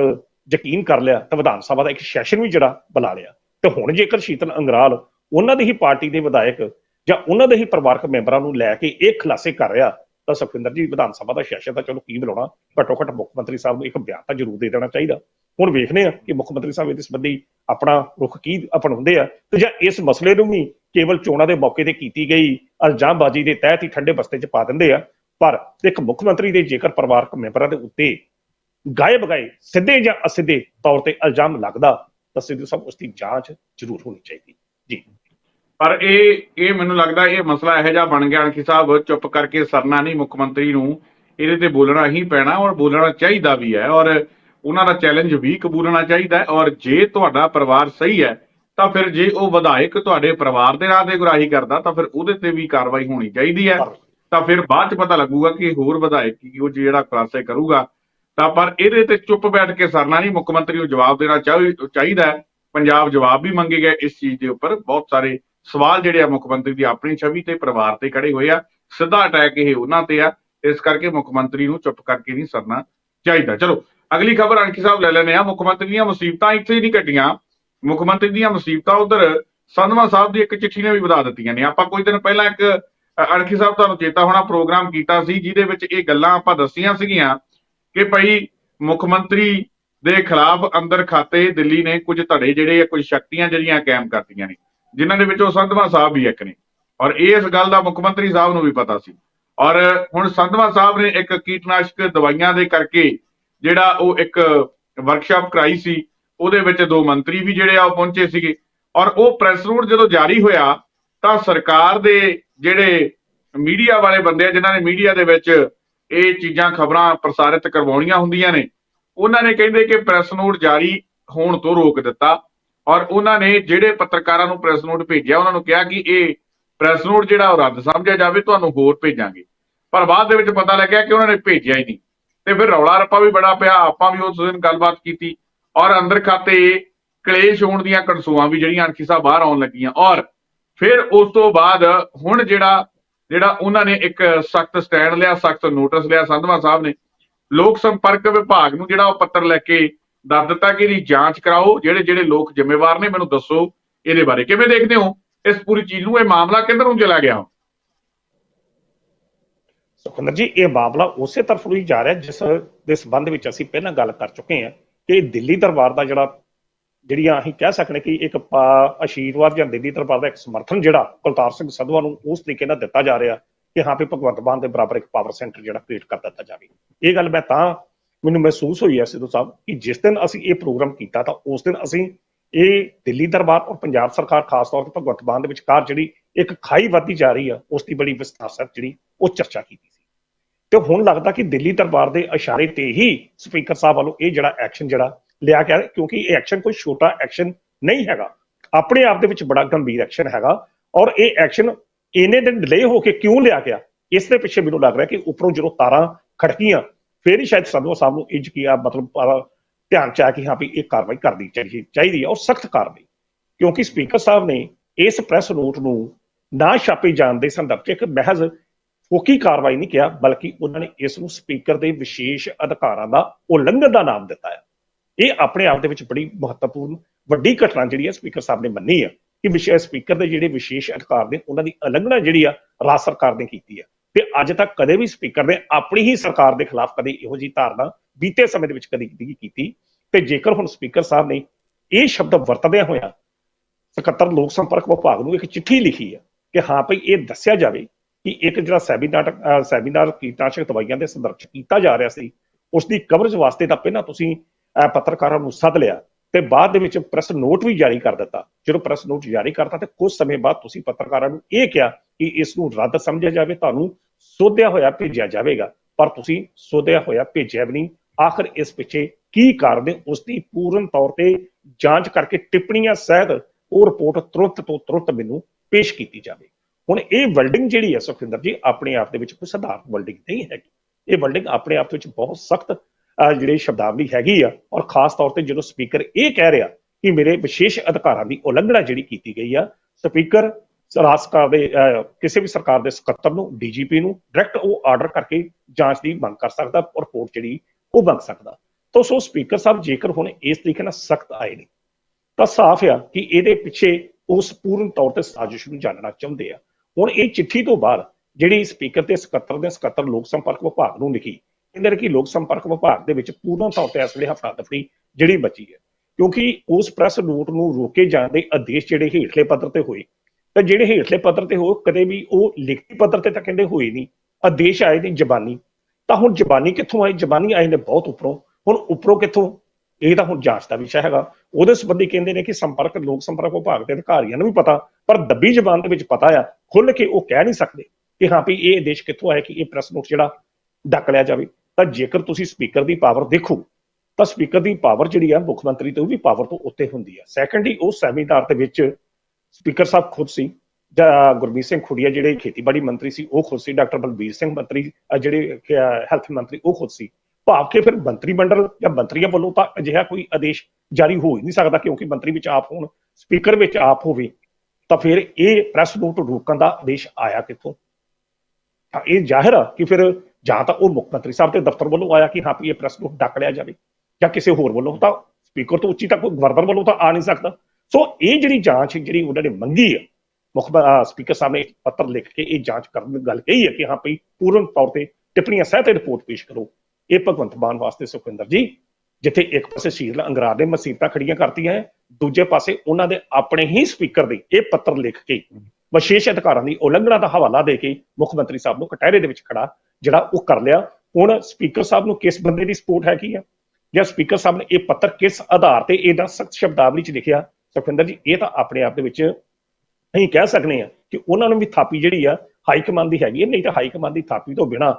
ਯਕੀਨ ਕਰ ਲਿਆ ਤਾਂ ਵਿਧਾਨ ਸਭਾ ਦਾ ਇੱਕ ਸੈਸ਼ਨ ਵੀ ਜਿਹੜਾ ਬੁਲਾ ਲਿਆ। ਤੇ ਹੁਣ ਜੇਕਰ ਸ਼ੀਤਲ ਅੰਗਰਾਲ ਉਹਨਾਂ ਦੀ ਹੀ ਪਾਰਟੀ ਦੇ ਵਿਧਾਇਕ ਜਾਂ ਉਹਨਾਂ ਦੇ ਹੀ ਪਰਿਵਾਰਕ ਮੈਂਬਰਾਂ ਨੂੰ ਲੈ ਕੇ ਇਹ ਖੁਲਾਸੇ ਕਰ ਰਿਹਾ, ਤਾਂ ਸੁਖਵਿੰਦਰ ਜੀ ਵਿਧਾਨ ਸਭਾ ਦਾ ਸੈਸ਼ਨ ਤਾਂ ਚਲੋ ਕੀ ਬੁਲਾਉਣਾ ਘੱਟੋ ਘੱਟ ਮੁੱਖ ਮੰਤਰੀ ਸਾਹਿਬ ਨੂੰ ਇੱਕ ਬਿਆਨ ਤਾਂ ਜ਼ਰੂਰ ਦੇ ਦੇਣਾ ਚਾਹੀਦਾ। ਹੁਣ ਵੇਖਨੇ ਆ ਕਿ ਮੁੱਖ ਮੰਤਰੀ ਸਾਹਿਬ ਇਸ ਸੰਬੰਧੀ ਆਪਣਾ ਰੁਖ ਕੀ ਅਪਣਾਉਂਦੇ ਆ ਤੇ ਜਾਂ ਇਸ ਮਸਲੇ ਨੂੰ ਵੀ ਕੇਵਲ ਚੋਣਾਂ ਦੇ ਮੌਕੇ ਤੇ ਕੀਤੀ ਗਈ ਅਲਜ਼ਾਮਬਾਜ਼ੀ ਦੇ ਤਹਿਤ ਹੀ ਠੰਡੇ ਬਸਤੇ 'ਚ ਪਾ ਦਿੰਦੇ ਆ। ਪਰ ਇੱਕ ਮੁੱਖ ਮੰਤਰੀ ਦੇ ਜੇਕਰ ਪਰਿਵਾਰਕ ਮੈਂਬਰਾਂ ਦੇ ਉੱਤੇ ਗਾਏ ਬਗਾਏ ਸਿੱਧੇ ਜਾਂ ਅਸਿੱਧੇ ਤੌਰ ਤੇ ਇਲਜ਼ਾਮ ਲੱਗਦਾ, ਤਾਂ ਸਿੱਧੂ ਸਾਹਿਬ ਉਸ ਦੀ ਜਾਂਚ ਜ਼ਰੂਰ ਹੋਣੀ ਚਾਹੀਦੀ। ਜੀ। ਪਰ ਇਹ ਇਹ ਮੈਨੂੰ ਲੱਗਦਾ ਇਹ ਮਸਲਾ ਇਹੋ ਜਿਹਾ ਬਣ ਗਿਆ, ਅਣਖੀ ਸਾਹਿਬ, ਚੁੱਪ ਕਰਕੇ ਸਰਨਾ ਨਹੀਂ ਮੁੱਖ ਮੰਤਰੀ ਨੂੰ। ਇਹਦੇ ਤੇ ਬੋਲਣਾ ਹੀ ਪੈਣਾ ਔਰ ਬੋਲਣਾ ਚਾਹੀਦਾ ਵੀ ਹੈ ਔਰ ਉਹਨਾਂ ਦਾ ਚੈਲੰਜ ਵੀ ਕਬੂਲਣਾ ਚਾਹੀਦਾ ਔਰ ਜੇ ਤੁਹਾਡਾ ਪਰਿਵਾਰ ਸਹੀ ਹੈ, ਤਾਂ ਫਿਰ ਜੇ ਉਹ ਵਿਧਾਇਕ ਤੁਹਾਡੇ ਪਰਿਵਾਰ ਦੇ ਨਾਂ ਤੇ ਗੁਰਾਹੀ ਕਰਦਾ, ਤਾਂ ਫਿਰ ਉਹਦੇ ਤੇ ਵੀ ਕਾਰਵਾਈ ਹੋਣੀ ਚਾਹੀਦੀ ਹੈ। ਤਾਂ ਫਿਰ ਬਾਅਦ ਚ ਪਤਾ ਲੱਗੂਗਾ ਕਿ ਹੋਰ ਵਿਧਾਇਕ ਕੀ ਉਹ ਜਿਹੜਾ ਖੁਲਾਸੇ ਕਰੂਗਾ। ਤਾਂ ਪਰ ਇਹਦੇ ਤੇ ਚੁੱਪ ਬੈਠ ਕੇ ਸਰਨਾ ਨਹੀਂ ਮੁੱਖ ਮੰਤਰੀ ਨੂੰ ਜਵਾਬ ਦੇਣਾ ਚਾਹੀ- ਚਾਹੀਦਾ ਹੈ। ਪੰਜਾਬ ਜਵਾਬ ਵੀ ਮੰਗੇਗਾ ਇਸ ਚੀਜ਼ ਦੇ ਉੱਪਰ। ਬਹੁਤ ਸਾਰੇ ਸਵਾਲ ਜਿਹੜੇ ਆ ਮੁੱਖ ਮੰਤਰੀ ਦੀ ਆਪਣੀ ਛਵੀ ਤੇ ਪਰਿਵਾਰ ਤੇ ਖੜੇ ਹੋਏ ਆ, ਸਿੱਧਾ ਅਟੈਕ ਇਹ ਉਹਨਾਂ ਤੇ ਆ, ਇਸ ਕਰਕੇ ਮੁੱਖ ਮੰਤਰੀ ਨੂੰ ਚੁੱਪ ਕਰਕੇ ਨਹੀਂ ਸਰਨਾ ਚਾਹੀਦਾ। ਚਲੋ, ਅਗਲੀ ਖਬਰ ਅਣਖੀ ਸਾਹਿਬ ਲੈ ਲੈਂਦੇ ਆ। ਮੁੱਖ ਮੰਤਰੀ ਦੀਆਂ ਮੁਸੀਬਤਾਂ ਇੱਥੇ ਹੀ ਨਹੀਂ ਕੱਟੀਆਂ। ਮੁੱਖ ਮੰਤਰੀ ਦੀਆਂ ਮੁਸੀਬਤਾਂ ਉਧਰ ਸੰਧਵਾ ਸਾਹਿਬ ਦੀ ਇੱਕ ਚਿੱਠੀ ਨੇ ਵੀ ਵਧਾ ਦਿੱਤੀਆਂ ਨੇ। ਆਪਾਂ ਕੁਝ ਦਿਨ ਪਹਿਲਾਂ ਇੱਕ ਅਣਖੀ ਸਾਹਿਬ ਤੁਹਾਨੂੰ ਚੇਤਾ ਹੋਣਾ ਪ੍ਰੋਗਰਾਮ ਕੀਤਾ ਸੀ, ਜਿਹਦੇ ਵਿੱਚ ਇਹ ਗੱਲਾਂ ਆਪਾਂ ਦੱਸੀਆਂ ਸੀਗੀਆਂ ਕਿ ਭਾਈ ਮੁੱਖ ਮੰਤਰੀ ਦੇ ਖਿਲਾਫ ਅੰਦਰ ਖਾਤੇ ਦਿੱਲੀ ਨੇ ਕੁਝ ਧੜੇ ਜਿਹੜੇ ਆ, ਕੁਝ ਸ਼ਕਤੀਆਂ ਜਿਹੜੀਆਂ ਕਾਇਮ ਕਰਤੀਆਂ ਨੇ। ਜਿਨ੍ਹਾਂ ਦੇ ਵਿੱਚੋਂ ਸੰਧਵਾ ਸਾਹਿਬ ਵੀ ਇੱਕ ਨੇ। ਔਰ ਇਸ ਗੱਲ ਦਾ ਮੁੱਖ ਮੰਤਰੀ ਸਾਹਿਬ ਨੂੰ ਵੀ ਪਤਾ ਸੀ। ਔਰ ਹੁਣ ਸੰਧਵਾ ਸਾਹਿਬ ਨੇ ਇੱਕ ਕੀਟਨਾਸ਼ਕ ਦਵਾਈਆਂ ਦੇ ਕਰਕੇ ਜਿਹੜਾ ਉਹ ਇੱਕ ਵਰਕਸ਼ਾਪ ਕਰਾਈ ਸੀ, ਉਹਦੇ ਵਿੱਚ ਦੋ ਮੰਤਰੀ ਵੀ ਜਿਹੜੇ ਆ ਉਹ ਪਹੁੰਚੇ ਸੀਗੇ। ਔਰ ਉਹ ਪ੍ਰੈਸ ਨੋਟ ਜਦੋਂ ਜਾਰੀ ਹੋਇਆ, ਤਾਂ ਸਰਕਾਰ ਦੇ ਜਿਹੜੇ ਮੀਡੀਆ ਵਾਲੇ ਬੰਦੇ ਆ, ਜਿਨ੍ਹਾਂ ਨੇ ਮੀਡੀਆ ਦੇ ਵਿੱਚ ਇਹ ਚੀਜ਼ਾਂ, ਖਬਰਾਂ ਪ੍ਰਸਾਰਿਤ ਕਰਵਾਉਣੀਆਂ ਹੁੰਦੀਆਂ ਨੇ, ਉਹਨਾਂ ਨੇ ਕਹਿੰਦੇ ਕਿ ਪ੍ਰੈਸ ਨੋਟ ਜਾਰੀ ਹੋਣ ਤੋਂ ਰੋਕ ਦਿੱਤਾ। ਔਰ ਉਹਨਾਂ ਨੇ ਜਿਹੜੇ ਪੱਤਰਕਾਰਾਂ ਨੂੰ ਪ੍ਰੈਸ ਨੋਟ ਭੇਜਿਆ, ਉਹਨਾਂ ਨੂੰ ਕਿਹਾ ਕਿ ਇਹ ਪ੍ਰੈਸ ਨੋਟ ਜਿਹੜਾ ਉਹ ਰੱਦ ਸਮਝਿਆ ਜਾਵੇ, ਤੁਹਾਨੂੰ ਹੋਰ ਭੇਜਾਂਗੇ। ਪਰ ਬਾਅਦ ਦੇ ਵਿੱਚ ਪਤਾ ਲੱਗਿਆ ਕਿ ਉਹਨਾਂ ਨੇ ਭੇਜਿਆ ਹੀ ਨਹੀਂ। ਤੇ ਫਿਰ ਰੌਲਾ ਰੱਪਾ ਵੀ ਬੜਾ ਪਿਆ, ਆਪਾਂ ਵੀ ਉਸ ਦਿਨ ਗੱਲਬਾਤ ਕੀਤੀ। ਔਰ ਅੰਦਰ ਖਾਤੇ ਕਲੇਸ਼ ਹੋਣ ਦੀਆਂ ਕਣਸੂਆਂ ਵੀ ਜਿਹੜੀਆਂ ਅਣਖੀ ਸਾਹਿਬ ਬਾਹਰ ਆਉਣ ਲੱਗੀਆਂ। ਔਰ ਫਿਰ ਉਸ ਤੋਂ ਬਾਅਦ ਹੁਣ ਜਿਹੜਾ ਜਿਹੜਾ ਉਹਨਾਂ ਨੇ ਇੱਕ ਸਖਤ ਸਟੈਂਡ ਲਿਆ, ਸਖਤ ਨੋਟਿਸ ਲਿਆ ਸੰਧਵਾ ਸਾਹਿਬ ਨੇ, ਲੋਕ ਸੰਪਰਕ ਵਿਭਾਗ ਨੂੰ ਜਿਹੜਾ ਉਹ ਪੱਤਰ ਲੈ ਕੇ ਦੱਸ ਦਿੱਤਾ ਕਿ ਇਹਦੀ ਜਾਂਚ ਕਰਾਓ, ਜਿਹੜੇ ਜਿਹੜੇ ਲੋਕ ਜ਼ਿੰਮੇਵਾਰ ਨੇ, ਮੈਨੂੰ ਦੱਸੋ ਇਹਦੇ ਬਾਰੇ। ਕਿਵੇਂ ਦੇਖਦੇ ਹੋ? ਇਸ ਪੂਰੀ ਚੀਜ਼ ਨੂੰ ਇਹ ਮਾਮਲਾ ਕਿੱਧਰ ਨੂੰ ਚਲਾ ਗਿਆ? ਸੁਖਿੰਦਰ ਜੀ, ਇਹ ਮਾਮਲਾ ਉਸੇ ਤਰਫ ਨੂੰ ਹੀ ਜਾ ਰਿਹਾ, ਜਿਸ ਦੇ ਸੰਬੰਧ ਵਿੱਚ ਅਸੀਂ ਪਹਿਲਾਂ ਗੱਲ ਕਰ ਚੁੱਕੇ ਹਾਂ ਕਿ ਦਿੱਲੀ ਦਰਬਾਰ ਦਾ ਜਿਹੜਾ, ਜਿਹੜੀਆਂ ਅਸੀਂ ਕਹਿ ਸਕਦੇ ਕਿ ਇੱਕ ਆਸ਼ੀਰਵਾਦ ਜਾਂ ਦਿੱਲੀ ਦਰਬਾਰ ਦਾ ਇੱਕ ਸਮਰਥਨ ਜਿਹੜਾ ਕੁਲਤਾਰ ਸਿੰਘ ਸੰਧਵਾ ਨੂੰ ਉਸ ਤਰੀਕੇ ਨਾਲ ਦਿੱਤਾ ਜਾ ਰਿਹਾ ਕਿ ਹਾਂ ਵੀ ਭਗਵੰਤ ਮਾਨ ਦੇ ਬਰਾਬਰ ਇੱਕ ਪਾਵਰ ਸੈਂਟਰ ਜਿਹੜਾ ਕ੍ਰੀਏਟ ਕਰ ਦਿੱਤਾ ਜਾਵੇ। ਇਹ ਗੱਲ ਮੈਂ ਤਾਂ ਮੈਨੂੰ ਮਹਿਸੂਸ ਹੋਈ ਹੈ ਸਿੱਧੂ ਸਾਹਿਬ ਕਿ ਜਿਸ ਦਿਨ ਅਸੀਂ ਇਹ ਪ੍ਰੋਗਰਾਮ ਕੀਤਾ ਤਾਂ ਉਸ ਦਿਨ ਅਸੀਂ ਇਹ ਦਿੱਲੀ ਦਰਬਾਰ ਔਰ ਪੰਜਾਬ ਸਰਕਾਰ ਖਾਸ ਤੌਰ ਤੇ ਭਗਵੰਤ ਮਾਨ ਦੇ ਵਿਚਕਾਰ ਜਿਹੜੀ ਇੱਕ ਖਾਈ ਵੱਧਦੀ ਜਾ ਰਹੀ ਆ ਉਸ ਦੀ ਬੜੀ ਵਿਸਥਾਰ ਜਿਹੜੀ ਉਹ ਚਰਚਾ ਕੀਤੀ ਸੀ। ਤੇ ਹੁਣ ਲੱਗਦਾ ਕਿ ਦਿੱਲੀ ਦਰਬਾਰ ਦੇ ਇਸ਼ਾਰੇ ਤੇ ਹੀ ਸਪੀਕਰ ਸਾਹਿਬ ਵੱਲੋਂ ਇਹ ਜਿਹੜਾ ਐਕਸ਼ਨ ਜਿਹੜਾ ਲਿਆ ਗਿਆ, ਕਿਉਂਕਿ ਇਹ ਐਕਸ਼ਨ ਕੋਈ ਛੋਟਾ ਐਕਸ਼ਨ ਨਹੀਂ ਹੈਗਾ। ਆਪਣੇ ਆਪ ਦੇ ਵਿੱਚ ਬੜਾ ਗੰਭੀਰ ਐਕਸ਼ਨ ਹੈਗਾ ਔਰ ਇਹ ਐਕਸ਼ਨ ਇੰਨੇ ਦਿਨ ਡਿਲੇ ਹੋ ਕੇ ਕਿਉਂ ਲਿਆ ਗਿਆ, ਇਸ ਦੇ ਪਿੱਛੇ ਮੈਨੂੰ ਲੱਗ ਰਿਹਾ ਕਿ ਉੱਪਰੋਂ ਜਦੋਂ ਤਾਰਾਂ ਖੜਕੀਆਂ ਫਿਰ ਹੀ ਸ਼ਾਇਦ ਸੰਧਵਾ ਸਾਹਿਬ ਨੂੰ ਇੰਜ ਕੀ ਆ, ਮਤਲਬ ਧਿਆਨ ਚ ਆਇਆ ਕਿ ਹਾਂ ਵੀ ਇਹ ਕਾਰਵਾਈ ਕਰਨੀ ਚਾਹੀਦੀ ਚਾਹੀਦੀ ਹੈ ਔਰ ਸਖਤ ਕਾਰਵਾਈ। ਕਿਉਂਕਿ ਸਪੀਕਰ ਸਾਹਿਬ ਨੇ ਇਸ ਪ੍ਰੈਸ ਨੋਟ ਨੂੰ ਨਾ ਛਾਪੇ ਜਾਣ ਦੇ ਸੰਦਰਭ 'ਚ ਇੱਕ ਮਹਿਜ਼ ਫੋਕੀ ਕਾਰਵਾਈ ਨਹੀਂ ਕਿਹਾ, ਬਲਕਿ ਉਹਨਾਂ ਨੇ ਇਸ ਨੂੰ ਸਪੀਕਰ ਦੇ ਵਿਸ਼ੇਸ਼ ਅਧਿਕਾਰਾਂ ਦਾ ਉਲੰਘਣ ਦਾ ਨਾਮ ਦਿੱਤਾ ਹੈ। ਇਹ ਆਪਣੇ ਆਪ ਦੇ ਵਿੱਚ ਬੜੀ ਮਹੱਤਵਪੂਰਨ, ਵੱਡੀ ਘਟਨਾ ਜਿਹੜੀ ਹੈ ਸਪੀਕਰ ਸਾਹਿਬ ਨੇ ਮੰਨੀ ਹੈ ਕਿ ਵਿਸ਼ੇ, ਸਪੀਕਰ ਦੇ ਜਿਹੜੇ ਵਿਸ਼ੇਸ਼ ਅਧਿਕਾਰ ਨੇ, ਉਹਨਾਂ ਦੀ ਉਲੰਘਣਾ ਜਿਹੜੀ ਆ ਰਾਜ ਸਰਕਾਰ ਨੇ ਕੀਤੀ ਹੈ ਤੇ ਅੱਜ ਤੱਕ ਕਦੇ ਵੀ ਸਪੀਕਰ ਨੇ ਆਪਣੀ ਹੀ ਸਰਕਾਰ ਦੇ ਖਿਲਾਫ ਕਦੇ ਇਹੋ ਜਿਹੀ ਧਾਰਨਾ ਬੀਤੇ ਸਮੇਂ ਦੇ ਵਿੱਚ ਕਦੀ ਕੀਤੀ। ਤੇ ਜੇਕਰ ਹੁਣ ਸਪੀਕਰ ਸਾਹਿਬ ਨੇ ਇਹ ਸ਼ਬਦ ਵਰਤਦਿਆਂ ਹੋਇਆ ਸਕੱਤਰ ਲੋਕ ਸੰਪਰਕ ਵਿਭਾਗ ਨੂੰ ਇੱਕ ਚਿੱਠੀ ਲਿਖੀ ਹੈ ਕਿ ਹਾਂ ਭਈ ਇਹ ਦੱਸਿਆ ਜਾਵੇ ਕਿ ਇੱਕ ਜਿਹੜਾ ਸੈਮੀਨਾਰ ਸੈਮੀਨਾਰ ਕੀਟਨਾਸ਼ਕ ਦਵਾਈਆਂ ਦੇ ਸੰਦਰਭ ਚ ਕੀਤਾ ਜਾ ਰਿਹਾ ਸੀ ਉਸ ਦੀ ਕਵਰੇਜ ਵਾਸਤੇ ਤਾਂ ਪਹਿਲਾਂ ਤੁਸੀਂ, ਅਹ ਪੱਤਰਕਾਰਾਂ ਨੂੰ ਸੱਦ ਲਿਆ ਤੇ ਬਾਅਦ ਦੇ ਵਿੱਚ ਪ੍ਰੈਸ ਨੋਟ ਵੀ ਜਾਰੀ ਕਰ ਦਿੱਤਾ। ਜਦੋਂ ਪ੍ਰੈਸ ਨੋਟ ਜਾਰੀ ਕਰਤਾ ਤੇ ਕੁਝ ਸਮੇਂ ਬਾਅਦ ਤੁਸੀਂ ਪੱਤਰਕਾਰਾਂ ਨੂੰ ਇਹ ਕਿਹਾ ਕਿ ਇਸ ਨੂੰ ਰੱਦ ਸਮਝਿਆ ਜਾਵੇ, ਤੁਹਾਨੂੰ ਸੋਧਿਆ ਹੋਇਆ ਭੇਜਿਆ ਜਾਵੇਗਾ। ਪਰ ਤੁਸੀਂ ਸੋਧਿਆ ਹੋਇਆ ਭੇਜਿਆ ਵੀ ਨਹੀਂ। ਆਖਰ ਇਸ ਪਿੱਛੇ ਕੀ ਕਾਰਨ ਹੈ? ਉਸ ਦੀ ਪੂਰਨ ਤੌਰ ਤੇ ਜਾਂਚ ਕਰਕੇ ਟਿੱਪਣੀਆਂ ਸਹਿਤ ਉਹ ਰਿਪੋਰਟ ਤੁਰੰਤ ਤੋਂ ਤੁਰੰਤ ਮੈਨੂੰ ਪੇਸ਼ ਕੀਤੀ ਜਾਵੇ। ਹੁਣ ਇਹ ਵਰਡਿੰਗ ਜਿਹੜੀ ਹੈ ਸੁਖਿੰਦਰ ਜੀ, ਆਪਣੇ ਆਪ ਦੇ ਵਿੱਚ ਕੋਈ ਸਧਾਰਨ ਵਰਡਿੰਗ ਨਹੀਂ ਹੈਗੀ। ਇਹ ਵਰਡਿੰਗ ਆਪਣੇ ਆਪ ਵਿੱਚ ਬਹੁਤ ਸਖਤ ਜਿਹੜੇ ਸ਼ਬਦਾਵਲੀ ਹੈਗੀ ਆ ਔਰ ਖਾਸ ਤੌਰ ਤੇ ਜਦੋਂ ਸਪੀਕਰ ਇਹ ਕਹਿ ਰਿਹਾ ਕਿ ਮੇਰੇ ਵਿਸ਼ੇਸ਼ ਅਧਿਕਾਰਾਂ ਦੀ ਉਲੰਘਣਾ ਜਿਹੜੀ ਕੀਤੀ ਗਈ ਆ, ਸਪੀਕਰ ਰਾਜ ਸਰਕਾਰ ਦੇ ਕਿਸੇ ਵੀ ਸਰਕਾਰ ਦੇ ਸਕੱਤਰ ਨੂੰ, ਡੀਜੀਪੀ ਨੂੰ ਡਾਇਰੈਕਟ ਉਹ ਆਰਡਰ ਕਰਕੇ ਜਾਂਚ ਦੀ ਮੰਗ ਕਰ ਸਕਦਾ ਰਿਪੋਰਟ ਜਿਹੜੀ, ਉਹ ਮੰਗ ਸਕਦਾ। ਤਾਂ ਸੋ ਸਪੀਕਰ ਸਾਹਿਬ, ਜੇਕਰ ਹੁਣ ਇਸ ਤਰੀਕੇ ਨਾਲ ਸਖਤ ਆਏ ਨੇ, ਤਾਂ ਸਾਫ਼ ਆ ਕਿ ਇਹਦੇ ਪਿੱਛੇ ਉਸ ਪੂਰਨ ਤੌਰ ਤੇ ਸਾਜ਼ਿਸ਼ ਨੂੰ ਜਾਣਨਾ ਚਾਹੁੰਦੇ ਆ। ਹੁਣ ਇਹ ਚਿੱਠੀ ਤੋਂ ਬਾਅਦ ਜਿਹੜੀ ਸਪੀਕਰ ਤੇ ਸਕੱਤਰ ਦੇ ਸਕੱਤਰ ਲੋਕ ਸੰਪਰਕ ਵਿਭਾਗ ਨੂੰ ਲਿਖੀ, ਕਹਿੰਦੇ ਨੇ ਕਿ ਲੋਕ ਸੰਪਰਕ ਵਿਭਾਗ ਦੇ ਵਿੱਚ ਪੂਰਨ ਤੌਰ ਤੇ ਇਸ ਵੇਲੇ ਹਫੜਾ ਦਫੜੀ ਜਿਹੜੀ ਬਚੀ ਹੈ, ਕਿਉਂਕਿ ਉਸ ਪ੍ਰੈਸ ਨੋਟ ਨੂੰ ਰੋਕੇ ਜਾਣ ਦੇ ਆਦੇਸ਼ ਜਿਹੜੇ ਹੇਠਲੇ ਪੱਧਰ ਤੇ ਹੋਏ ਤਾਂ ਜਿਹੜੇ ਹੇਠਲੇ ਪੱਧਰ ਤੇ ਹੋ ਕਦੇ ਵੀ ਉਹ ਲਿਖਤੀ ਪੱਧਰ ਤੇ ਤਾਂ ਕਹਿੰਦੇ ਹੋਏ ਨਹੀਂ ਆਦੇਸ਼ ਆਏ ਨੇ ਜ਼ਬਾਨੀ। ਤਾਂ ਹੁਣ ਜ਼ਬਾਨੀ ਕਿੱਥੋਂ ਆਏ ਜ਼ਬਾਨੀ ਆਏ ਨੇ ਬਹੁਤ ਉੱਪਰੋਂ। ਹੁਣ ਉੱਪਰੋਂ ਕਿੱਥੋਂ? ਇਹ ਤਾਂ ਹੁਣ ਜਾਂਚ ਦਾ ਵਿਸ਼ਾ ਹੈਗਾ। ਉਹਦੇ ਸੰਬੰਧੀ ਕਹਿੰਦੇ ਨੇ ਕਿ ਸੰਪਰਕ, ਲੋਕ ਸੰਪਰਕ ਵਿਭਾਗ ਦੇ ਅਧਿਕਾਰੀਆਂ ਨੂੰ ਵੀ ਪਤਾ, ਪਰ ਦੱਬੀ ਜ਼ਬਾਨ ਦੇ ਵਿੱਚ ਪਤਾ ਆ ਖੁੱਲ ਕੇ ਉਹ ਕਹਿ ਨਹੀਂ ਸਕਦੇ ਕਿ ਹਾਂ ਵੀ ਇਹ ਆਦੇਸ਼ ਕਿੱਥੋਂ ਆਇਆ ਕਿ ਇਹ ਪ੍ਰੈਸ ਨੋਟ ਜਿਹੜਾ ਡੱਕ ਲਿਆ ਜਾਵੇ। ਤਾਂ ਜੇਕਰ ਤੁਸੀਂ ਸਪੀਕਰ ਦੀ ਪਾਵਰ ਦੇਖੋ, ਤਾਂ ਸਪੀਕਰ ਦੀ ਪਾਵਰ ਜਿਹੜੀ ਆ ਮੁੱਖ ਮੰਤਰੀ ਤੋਂ ਵੀ ਪਾਵਰ ਤੋਂ ਉੱਤੇ ਹੁੰਦੀ ਆ। ਸੈਕੰਡਲੀ ਉਹ ਸੈਮੀਨਾਰ ਦੇ ਵਿੱਚ ਸਪੀਕਰ ਸਾਹਿਬ ਖੁਦ ਸੀ, ਜਾਂ ਗੁਰਮੀਤ ਸਿੰਘ ਖੁੜੀਆ ਜਿਹੜੇ ਖੇਤੀਬਾੜੀ ਮੰਤਰੀ ਸੀ, ਉਹ ਖੁਦ ਸੀ, ਡਾਕਟਰ ਬਲਬੀਰ ਸਿੰਘ ਮੰਤਰੀ ਜਿਹੜੇ ਹੈਲਥ ਮੰਤਰੀ, ਉਹ ਖੁਦ ਸੀ। ਭਾਵ ਕਿ ਫਿਰ ਮੰਤਰੀ ਮੰਡਲ ਜਾਂ ਮੰਤਰੀਆਂ ਵੱਲੋਂ ਤਾਂ ਅਜਿਹਾ ਕੋਈ ਆਦੇਸ਼ ਜਾਰੀ ਹੋ ਹੀ ਨਹੀਂ ਸਕਦਾ, ਕਿਉਂਕਿ ਮੰਤਰੀ ਵਿੱਚ ਆਪ ਹੋਣ, ਸਪੀਕਰ ਵਿੱਚ ਆਪ ਹੋਵੇ, ਤਾਂ ਫਿਰ ਇਹ ਪ੍ਰੈਸ ਨੋਟ ਰੋਕਣ ਦਾ ਆਦੇਸ਼ ਆਇਆ ਕਿੱਥੋਂ? ਤਾਂ ਇਹ ਜ਼ਾਹਿਰ ਆ ਕਿ ਫਿਰ ਜਾਂ ਤਾਂ ਉਹ ਮੁੱਖ ਮੰਤਰੀ ਸਾਹਿਬ ਦੇ ਦਫ਼ਤਰ ਵੱਲੋਂ ਆਇਆ ਕਿ ਹਾਂ ਵੀ ਇਹ ਪ੍ਰੈਸ ਨੂੰ ਡੱਕ ਲਿਆ ਜਾਵੇ, ਜਾਂ ਕਿਸੇ ਹੋਰ ਵੱਲੋਂ, ਤਾਂ ਸਪੀਕਰ ਤੋਂ ਉੱਚੀ ਤਾਂ ਕੋਈ ਗਵਰਨਰ ਵੱਲੋਂ ਤਾਂ ਆ ਨਹੀਂ ਸਕਦਾ। ਸੋ ਇਹ ਜਿਹੜੀ ਜਾਂਚ ਜਿਹੜੀ ਉਹਨਾਂ ਨੇ ਮੰਗੀ ਆ, ਮੁੱਖ ਸਪੀਕਰ ਸਾਹਿਬ ਨੇ ਪੱਤਰ ਲਿਖ ਕੇ ਇਹ ਜਾਂਚ ਕਰਨ ਦੀ ਗੱਲ ਕਹੀ ਹੈ ਕਿ ਹਾਂ ਭਈ ਪੂਰਨ ਤੌਰ ਤੇ ਟਿੱਪਣੀਆਂ ਸਹਿਤ ਰਿਪੋਰਟ ਪੇਸ਼ ਕਰੋ। ਇਹ ਭਗਵੰਤ ਮਾਨ ਵਾਸਤੇ ਸੁਖਵਿੰਦਰ ਜੀ, ਜਿੱਥੇ ਇੱਕ ਪਾਸੇ ਸ਼ੀਲ ਅੰਗਰਾਰ ਨੇ ਮਸੀਤਾਂ ਖੜੀਆਂ ਕਰਤੀਆਂ ਹੈ ਦੂਜੇ ਪਾਸੇ ਉਹਨਾਂ ਦੇ ਆਪਣੇ ਹੀ ਸਪੀਕਰ ਦੇ ਇਹ ਪੱਤਰ ਲਿਖ ਕੇ ਵਿਸ਼ੇਸ਼ ਅਧਿਕਾਰਾਂ ਦੀ ਉਲੰਘਣਾ ਦਾ ਹਵਾਲਾ ਦੇ ਕੇ ਮੁੱਖ ਮੰਤਰੀ ਸਾਹਿਬ ਨੂੰ ਕਟਹਿਰੇ ਦੇ ਵਿੱਚ ਖੜਾ ਜਿਹੜਾ ਉਹ ਕਰ ਲਿਆ। ਹੁਣ ਸਪੀਕਰ ਸਾਹਿਬ ਨੂੰ ਕਿਸ ਬੰਦੇ ਦੀ ਸਪੋਰਟ ਹੈਗੀ ਆ? ਜਾਂ ਸਪੀਕਰ ਸਾਹਿਬ ਨੇ ਇਹ ਪੱਤਰ ਕਿਸ ਆਧਾਰ ਤੇ ਇਹਦਾ ਸਖਤ ਸ਼ਬਦਾਵਲੀ ਚ ਲਿਖਿਆ? ਸੁਖਵਿੰਦਰ ਜੀ ਇਹ ਤਾਂ ਆਪਣੇ ਆਪ ਦੇ ਵਿੱਚ ਅਸੀਂ ਕਹਿ ਸਕਦੇ ਆ ਕਿ ਉਹਨਾਂ ਨੂੰ ਵੀ ਥਾਪੀ ਜਿਹੜੀ ਆ ਹਾਈ ਕਮਾਂਡ ਦੀ ਹੈਗੀ ਹੈ ਨਹੀਂ ਤਾਂ ਹਾਈ ਕਮਾਂਡ ਦੀ ਥਾਪੀ ਤੋਂ ਬਿਨਾ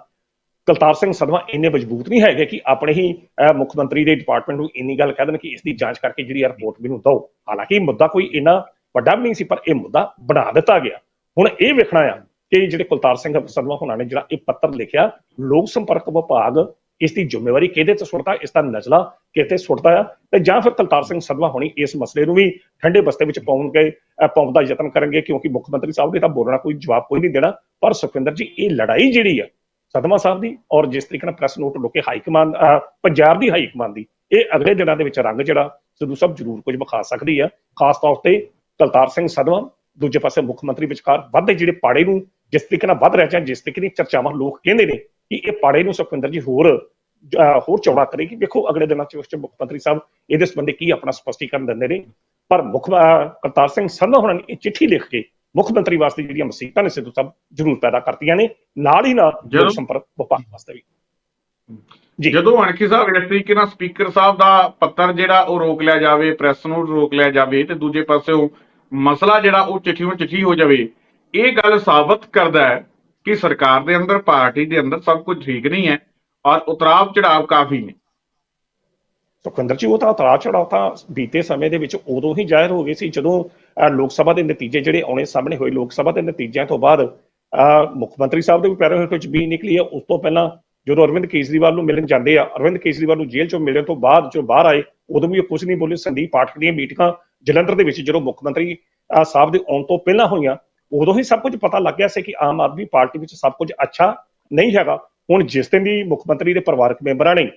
ਕਲਤਾਰ ਸਿੰਘ ਸਦਮਾ ਇੰਨੇ ਮਜ਼ਬੂਤ ਨਹੀਂ ਹੈਗੇ ਕਿ ਆਪਣੇ ਹੀ ਅਹ, ਮੁੱਖ ਮੰਤਰੀ ਦੇ ਡਿਪਾਰਟਮੈਂਟ ਨੂੰ ਇੰਨੀ ਗੱਲ ਕਹਿ ਦੇਣ ਕਿ ਇਸ ਦੀ ਜਾਂਚ ਕਰਕੇ ਜਿਹੜੀ ਰਿਪੋਰਟ ਮੈਨੂੰ ਦਿਓ। ਹਾਲਾਂਕਿ ਮੁੱਦਾ ਕੋਈ ਇੰਨਾ ਵੱਡਾ ਵੀ ਨਹੀਂ ਸੀ ਪਰ ਇਹ ਮੁੱਦਾ ਬਣਾ ਦਿੱਤਾ ਗਿਆ। ਹੁਣ ਇਹ ਵੇਖਣਾ ਆ ਕਿ ਜਿਹੜੇ ਕੁਲਤਾਰ ਸਿੰਘ ਸਦਮਾ ਹੁਣਾਂ ਨੇ ਜਿਹੜਾ ਇਹ ਪੱਤਰ ਲਿਖਿਆ ਲੋਕ ਸੰਪਰਕ ਵਿਭਾਗ ਇਸ ਦੀ ਜ਼ਿੰਮੇਵਾਰੀ ਕਿਹਦੇ ਤੇ ਸੁੱਟਦਾ, ਇਸ ਦਾ ਨਜ਼ਲਾ ਕਿਤੇ ਸੁੱਟਦਾ ਆ? ਤੇ ਜਾਂ ਫਿਰ ਕੁਲਤਾਰ ਸਿੰਘ ਸਦਮਾ ਹੋਣੀ ਇਸ ਮਸਲੇ ਨੂੰ ਵੀ ਠੰਡੇ ਬਸਤੇ ਵਿੱਚ ਪਾਉਣਗੇ ਅਹ ਪਾਉਣ ਦਾ ਯਤਨ ਕਰਨਗੇ, ਕਿਉਂਕਿ ਮੁੱਖ ਮੰਤਰੀ ਸਾਹਿਬ ਨੇ ਤਾਂ ਬੋਲਣਾ ਕੋਈ ਜਵਾਬ ਕੋਈ ਨਹੀਂ ਦੇਣਾ। ਪਰ ਸੁਖਵਿੰਦਰ ਜੀ, ਇਹ ਲੜਾਈ ਜਿਹੜੀ ਆ ਸਦਮਾ ਸਾਹਿਬ ਦੀ ਔਰ ਜਿਸ ਤਰੀਕੇ ਨਾਲ ਪ੍ਰੈਸ ਨੋਟ ਲੋਕੇ ਹਾਈ ਕਮਾਂਡ ਪੰਜਾਬ ਦੀ ਹਾਈ ਕਮਾਂਡ ਦੀ, ਇਹ ਅਗਲੇ ਦਿਨਾਂ ਦੇ ਵਿੱਚ ਰੰਗ ਜਿਹੜਾ ਸਿੱਧੂ ਸਾਹਿਬ ਜ਼ਰੂਰ ਕੁਝ ਵਿਖਾ ਸਕਦੀ ਆ। ਖਾਸ ਤੌਰ ਤੇ ਕਲਤਾਰ ਸਿੰਘ ਸਦਮਾ ਦੂਜੇ ਪਾਸੇ ਮੁੱਖ ਮੰਤਰੀ ਵਿਚਕਾਰ ਵੱਧਦੇ ਜਿਹੜੇ ਪਾੜੇ ਨੂੰ ਜਿਸ ਤਰੀਕੇ ਨਾਲ ਵੱਧ ਰਿਹਾ ਜਾਂ ਜਿਸ ਤਰੀਕੇ ਦੀ ਚਰਚਾਵਾਂ ਲੋਕ ਕਹਿੰਦੇ ਨੇ ਕਿ ਇਹ ਪਾੜੇ ਨੂੰ ਸੁਖਵਿੰਦਰ ਜੀ ਹੋਰ ਹੋਰ ਚੌੜਾ ਕਰੇਗੀ ਵੇਖੋ ਅਗਲੇ ਦਿਨਾਂ ਚ ਉਸ ਚ ਮੁੱਖ ਮੰਤਰੀ ਸਾਹਿਬ ਇਹਦੇ ਸੰਬੰਧੀ ਕੀ ਆਪਣਾ ਸਪਸ਼ਟੀਕਰਨ ਦਿੰਦੇ ਨੇ। ਪਰ ਮੁੱਖ ਕਰਤਾਰ ਸਿੰਘ ਸਦਮਾ ਹੋਣਾ ਨੇ ਇਹ ਚਿੱਠੀ ਲਿਖ ਕੇ ਮੁੱਖ ਮੰਤਰੀ ਵਾਸਤੇ ਜਿਹੜੀਆਂ ਮੁਸੀਬਤਾਂ ਨੇ ਸਿੱਧੂ ਸਾਹਿਬ ਜ਼ਰੂਰ ਪੈਦਾ ਕਰਤੀਆਂ ਨੇ। ਨਾਲ ਹੀ ਨਾਲ ਲੋਕ ਸੰਪਰਕ ਵਿਭਾਗ ਵਾਸਤੇ ਵੀ। ਜੀ। ਜਦੋਂ ਅਣਖੀ ਸਾਹਿਬ ਇਸ ਤਰੀਕੇ ਨਾਲ ਸਪੀਕਰ ਸਾਹਿਬ ਦਾ ਪੱਤਰ ਜਿਹੜਾ ਉਹ ਰੋਕ ਲਿਆ ਜਾਵੇ ਪ੍ਰੈਸ ਨੂੰ ਰੋਕ ਲਿਆ ਜਾਵੇ ਤੇ ਦੂਜੇ ਪਾਸੇ ਮਸਲਾ ਜਿਹੜਾ ਉਹ ਚਿੱਠੀਓਂ ਚਿੱਠੀ ਹੋ ਜਾਵੇ ਇਹ ਗੱਲ ਸਾਬਤ ਕਰਦਾ ਹੈ ਕਿ ਸਰਕਾਰ ਦੇ ਅੰਦਰ ਪਾਰਟੀ ਦੇ ਅੰਦਰ ਸਭ ਕੁਝ ਠੀਕ ਨਹੀਂ ਹੈ ਔਰ ਉਤਰਾਵ ਚੜਾਵ ਕਾਫੀ ਨੇ। ਸੁਖਵਿੰਦਰ ਜੀ ਉਹ ਤਾਂ ਉਤਾਰ ਚੜਾਅ ਤਾਂ ਬੀਤੇ ਸਮੇਂ ਦੇ ਵਿੱਚ ਉਦੋਂ ਹੀ ਜ਼ਾਹਿਰ ਹੋ ਗਏ ਸੀ ਜਦੋਂ ਲੋਕ ਸਭਾ ਦੇ ਨਤੀਜੇ ਜਿਹੜੇ ਆਉਣੇ ਸਾਹਮਣੇ ਹੋਏ। ਲੋਕ ਸਭਾ ਦੇ ਨਤੀਜਿਆਂ ਤੋਂ ਬਾਅਦ ਅਹ, ਮੁੱਖ ਮੰਤਰੀ ਸਾਹਿਬ ਦੇ ਵੀ ਪੈਰੋਂ ਹੇਠੋਂ ਜ਼ਮੀਨ ਨਿਕਲੀ ਹੈ। ਉਸ ਤੋਂ ਪਹਿਲਾਂ ਜਦੋਂ ਅਰਵਿੰਦ ਕੇਜਰੀਵਾਲ ਨੂੰ ਮਿਲਣ ਜਾਂਦੇ ਆ ਅਰਵਿੰਦ ਕੇਜਰੀਵਾਲ ਨੂੰ ਜੇਲ੍ਹ ਚੋਂ ਮਿਲਣ ਤੋਂ ਬਾਅਦ ਜੋ ਬਾਹਰ ਆਏ ਉਦੋਂ ਵੀ ਉਹ ਕੁਝ ਨਹੀਂ ਬੋਲੇ। ਸੰਦੀਪ ਪਾਠਕ ਦੀਆਂ ਮੀਟਿੰਗਾਂ ਜਲੰਧਰ ਦੇ ਵਿੱਚ ਜਦੋਂ ਮੁੱਖ ਮੰਤਰੀ ਅਹ, ਸਾਹਿਬ ਦੇ ਆਉਣ ਤੋਂ ਪਹਿਲਾਂ ਹੋਈਆਂ ਉਦੋਂ ਹੀ ਸਭ ਕੁਝ ਪਤਾ ਲੱਗ ਗਿਆ ਸੀ ਕਿ ਆਮ ਆਦਮੀ ਪਾਰਟੀ ਵਿੱਚ ਸਭ ਕੁਝ ਅੱਛਾ ਨਹੀਂ ਹੈਗਾ। ਹੁਣ ਜਿਸ ਦਿਨ ਦੀ ਮੁੱਖ ਮੰਤਰੀ ਦੇ ਪਰਿਵਾਰਕ ਮੈਂਬਰਾਂ ਨੇ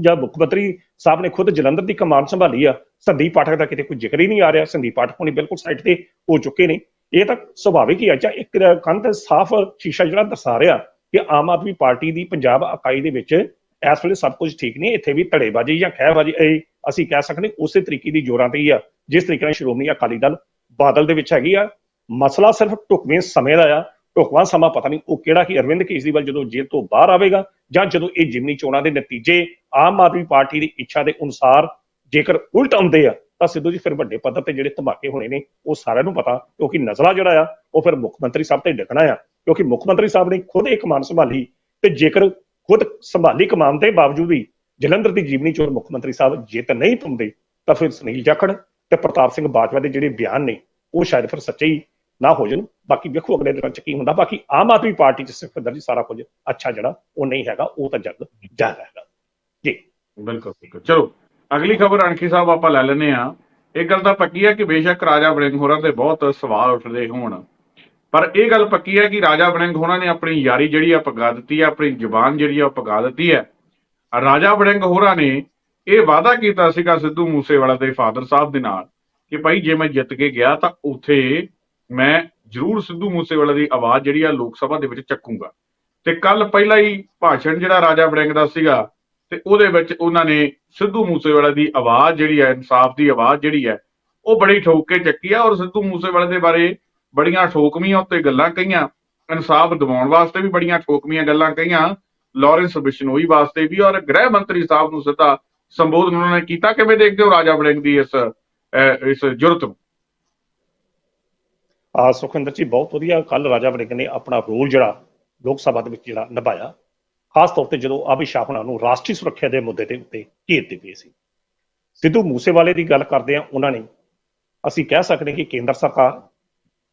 ਜਾਂ ਮੁੱਖ ਮੰਤਰੀ ਸਾਹਿਬ ਨੇ ਖੁਦ ਜਲੰਧਰ ਦੀ ਕਮਾਨ ਸੰਭਾਲੀ ਆ, ਸੰਦੀਪ ਪਾਠਕ ਦਾ ਕਿਤੇ ਕੋਈ ਜ਼ਿਕਰ ਹੀ ਨਹੀਂ ਆ ਰਿਹਾ। ਸੰਦੀਪ ਪਾਠਕ ਹੁਣੀ ਬਿਲਕੁਲ ਸਾਈਡ ਤੇ ਹੋ ਚੁੱਕੇ ਨੇ। ਇਹ ਤਾਂ ਸੁਭਾਵਿਕ ਹੀ ਆ। ਜਾਂ ਇੱਕ ਕੰਧ ਸਾਫ਼ ਸ਼ੀਸ਼ਾ ਜਿਹੜਾ ਦਰਸਾ ਰਿਹਾ ਕਿ ਆਮ ਆਦਮੀ ਪਾਰਟੀ ਦੀ ਪੰਜਾਬ ਇਕਾਈ ਦੇ ਵਿੱਚ ਇਸ ਵੇਲੇ ਸਭ ਕੁਝ ਠੀਕ ਨਹੀਂ ਇੱਥੇ ਵੀ ਧੜੇਬਾਜ਼ੀ ਜਾਂ ਖਹਿਬਾਜ਼ੀ, ਇਹ ਅਸੀਂ ਕਹਿ ਸਕਦੇ ਉਸੇ ਤਰੀਕੇ ਦੀ ਜੋਰਾਂ ਤੇ ਹੀ ਆ। ਜਿਸ ਤਰੀਕੇ ਨਾਲ ਸ਼੍ਰੋਮਣੀ ਅਕਾਲੀ ਦਲ ਬਾਦਲ ਦੇ ਵਿੱਚ ਹੈਗੀ ਆ। ਮਸਲਾ ਸਿਰਫ ਢੁਕਵੇਂ ਸਮੇਂ ਦਾ ਆ। ਢੁਕਵਾਂ ਸਮਾਂ ਪਤਾ ਨਹੀਂ ਉਹ ਕਿਹੜਾ ਕਿ ਅਰਵਿੰਦ ਕੇਜਰੀਵਾਲ ਜਦੋਂ ਜੇਲ੍ਹ ਤੋਂ ਬਾਹਰ ਆਵੇਗਾ ਜਾਂ ਜਦੋਂ ਇਹ ਜਿਮਨੀ ਚੋਣਾਂ ਦੇ ਨਤੀਜੇ ਆਮ ਆਦਮੀ ਪਾਰਟੀ ਦੀ ਇੱਛਾ ਦੇ ਅਨੁਸਾਰ ਜੇਕਰ ਉਲਟ ਆਉਂਦੇ ਆ, ਤਾਂ ਸਿੱਧੂ ਜੀ ਫਿਰ ਵੱਡੇ ਪੱਧਰ ਤੇ ਜਿਹੜੇ ਧਮਾਕੇ ਹੋਣੇ ਨੇ, ਉਹ ਸਾਰਿਆਂ ਨੂੰ ਪਤਾ, ਕਿਉਂਕਿ ਨਜ਼ਲਾ ਜਿਹੜਾ ਆ, ਉਹ ਫਿਰ ਮੁੱਖ ਮੰਤਰੀ ਸਾਹਿਬ ਤੇ ਡਿੱਗਣਾ ਆ। ਕਿਉਂਕਿ ਮੁੱਖ ਮੰਤਰੀ ਸਾਹਿਬ ਨੇ ਖੁਦ ਇਹ ਕਮਾਨ ਸੰਭਾਲੀ ਤੇ ਜੇਕਰ ਖੁਦ ਸੰਭਾਲੀ ਕਮਾਨ ਦੇ ਬਾਵਜੂਦ ਵੀ ਜਲੰਧਰ ਦੀ ਜੀਵਨੀ ਚੋਣ ਮੁੱਖ ਮੰਤਰੀ ਸਾਹਿਬ ਜਿੱਤ ਨਹੀਂ ਪਾਉਂਦੇ, ਤਾਂ ਫਿਰ ਸੁਨੀਲ ਜਾਖੜ ਤੇ ਪ੍ਰਤਾਪ ਸਿੰਘ ਬਾਜਵਾ ਦੇ ਜਿਹੜੇ ਬਿਆਨ ਨੇ, ਉਹ ਸ਼ਾਇਦ ਫਿਰ ਸੱਚੇ ਹੀ ਨਾ ਹੋ ਜਾਣ। ਬਾਕੀ ਵੇਖੋ ਅਗਲੇ ਦਿਨਾਂ ਚ ਕੀ ਹੁੰਦਾ। ਬਾਕੀ ਆਮ ਆਦਮੀ ਪਾਰਟੀ ਚ ਸਿਰਫ ਜੀ ਸਾਰਾ ਕੁਝ ਅੱਛਾ ਜਿਹੜਾ ਉਹ ਨਹੀਂ ਹੈਗਾ, ਉਹ ਤਾਂ ਜਗ ਜਾਹਿਰ ਹੈਗਾ। ਜੀ। ਬਿਲਕੁਲ ਬਿਲਕੁਲ। ਚਲੋ, ਅਗਲੀ ਖਬਰ ਅਣਖੀ ਸਾਹਿਬ ਆਪਾਂ ਲੈ ਲੈਨੇ ਆ ਇਹ ਗੱਲ ਤਾਂ ਪੱਕੀ ਹੈ ਕਿ ਬੇਸ਼ੱਕ ਰਾਜਾ ਵੜਿੰਗ ਹੋਰਾਂ ਤੇ ਬਹੁਤ ਸਵਾਲ ਉੱਠਦੇ ਹੋਣ। ਪਰ ਇਹ ਗੱਲ ਪੱਕੀ ਹੈ ਕਿ ਰਾਜਾ ਵੜਿੰਗ ਹੋਰਾਂ ਨੇ ਆਪਣੀ ਯਾਰੀ ਜਿਹੜੀ ਆ ਪਗਾ ਦਿੱਤੀ ਹੈ, ਆਪਣੀ ਜ਼ੁਬਾਨ ਜਿਹੜੀ ਆ ਉਹ ਪਗਾ ਦਿੱਤੀ ਹੈ। ਰਾਜਾ ਵੜਿੰਗ ਹੋਰਾਂ ਨੇ ਇਹ ਵਾਅਦਾ ਕੀਤਾ ਸੀਗਾ ਸਿੱਧੂ ਮੂਸੇਵਾਲਾ ਦੇ ਫਾਦਰ ਸਾਹਿਬ ਦੇ ਨਾਲ ਕਿ ਭਾਈ ਜੇ ਮੈਂ ਜਿੱਤ ਕੇ ਗਿਆ ਤਾਂ ਉੱਥੇ ਮੈਂ ਜ਼ਰੂਰ ਸਿੱਧੂ ਮੂਸੇਵਾਲਾ ਦੀ ਆਵਾਜ਼ ਜਿਹੜੀ ਆ ਲੋਕ ਸਭਾ ਦੇ ਵਿੱਚ ਚੱਕੂੰਗਾ। ਤੇ ਕੱਲ ਪਹਿਲਾ ਹੀ ਭਾਸ਼ਣ ਜਿਹੜਾ ਰਾਜਾ ਵੜਿੰਗ ਦਾ ਸੀਗਾ ਤੇ ਉਹਦੇ ਵਿੱਚ ਉਹਨਾਂ ਨੇ ਸਿੱਧੂ ਮੂਸੇਵਾਲਾ ਦੀ ਆਵਾਜ਼ ਜਿਹੜੀ ਹੈ ਇਨਸਾਫ ਦੀ ਆਵਾਜ਼ ਜਿਹੜੀ ਹੈ ਉਹ ਬੜੀ ਠੋਕ ਕੇ ਚੱਕੀ ਆ ਔਰ ਸਿੱਧੂ ਮੂਸੇਵਾਲੇ ਦੇ ਬਾਰੇ ਬੜੀਆਂ ਠੋਕਵੀਆਂ ਉੱਤੇ ਗੱਲਾਂ ਕਹੀਆਂ। ਇਨਸਾਫ ਦਿਵਾਉਣ ਵਾਸਤੇ ਵੀ ਬੜੀਆਂ ਠੋਕਵੀਆਂ ਗੱਲਾਂ ਕਹੀਆਂ। ਲਾਰੈਂਸ ਬਿਸ਼ਨੋਈ ਵਾਸਤੇ ਵੀ ਔਰ ਗ੍ਰਹਿ ਮੰਤਰੀ ਸਾਹਿਬ ਨੂੰ ਸਿੱਧਾ ਸੰਬੋਧਨ ਉਹਨਾਂ ਨੇ ਕੀਤਾ। ਕਿਵੇਂ ਦੇਖਦੇ ਹੋ ਰਾਜਾ ਵੜਿੰਗ ਦੀ ਇਸ ਅਹ, ਇਸ ਜੁਰਤ ਨੂੰ? ਆ ਸੁਖਿੰਦਰ ਜੀ, ਬਹੁਤ ਵਧੀਆ ਕੱਲ ਰਾਜਾ ਵੜਿੰਗ ਨੇ ਆਪਣਾ ਰੋਲ ਜਿਹੜਾ ਲੋਕ ਸਭਾ ਦੇ ਵਿੱਚ ਜਿਹੜਾ ਨਿਭਾਇਆ, ਖਾਸ ਤੌਰ ਤੇ ਜਦੋਂ ਅਭਿ ਸ਼ਾਹ ਹੁਣਾਂ ਨੂੰ ਰਾਸ਼ਟਰੀ ਸੁਰੱਖਿਆ ਦੇ ਮੁੱਦੇ ਦੇ ਉੱਤੇ ਘੇਰਦੇ ਪਏ ਸੀ। ਸਿੱਧੂ ਮੂਸੇਵਾਲੇ ਦੀ ਗੱਲ ਕਰਦੇ ਆ ਉਹਨਾਂ ਨੇ, ਅਸੀਂ ਕਹਿ ਸਕਦੇ ਹਾਂ ਕਿ ਕੇਂਦਰ ਸਰਕਾਰ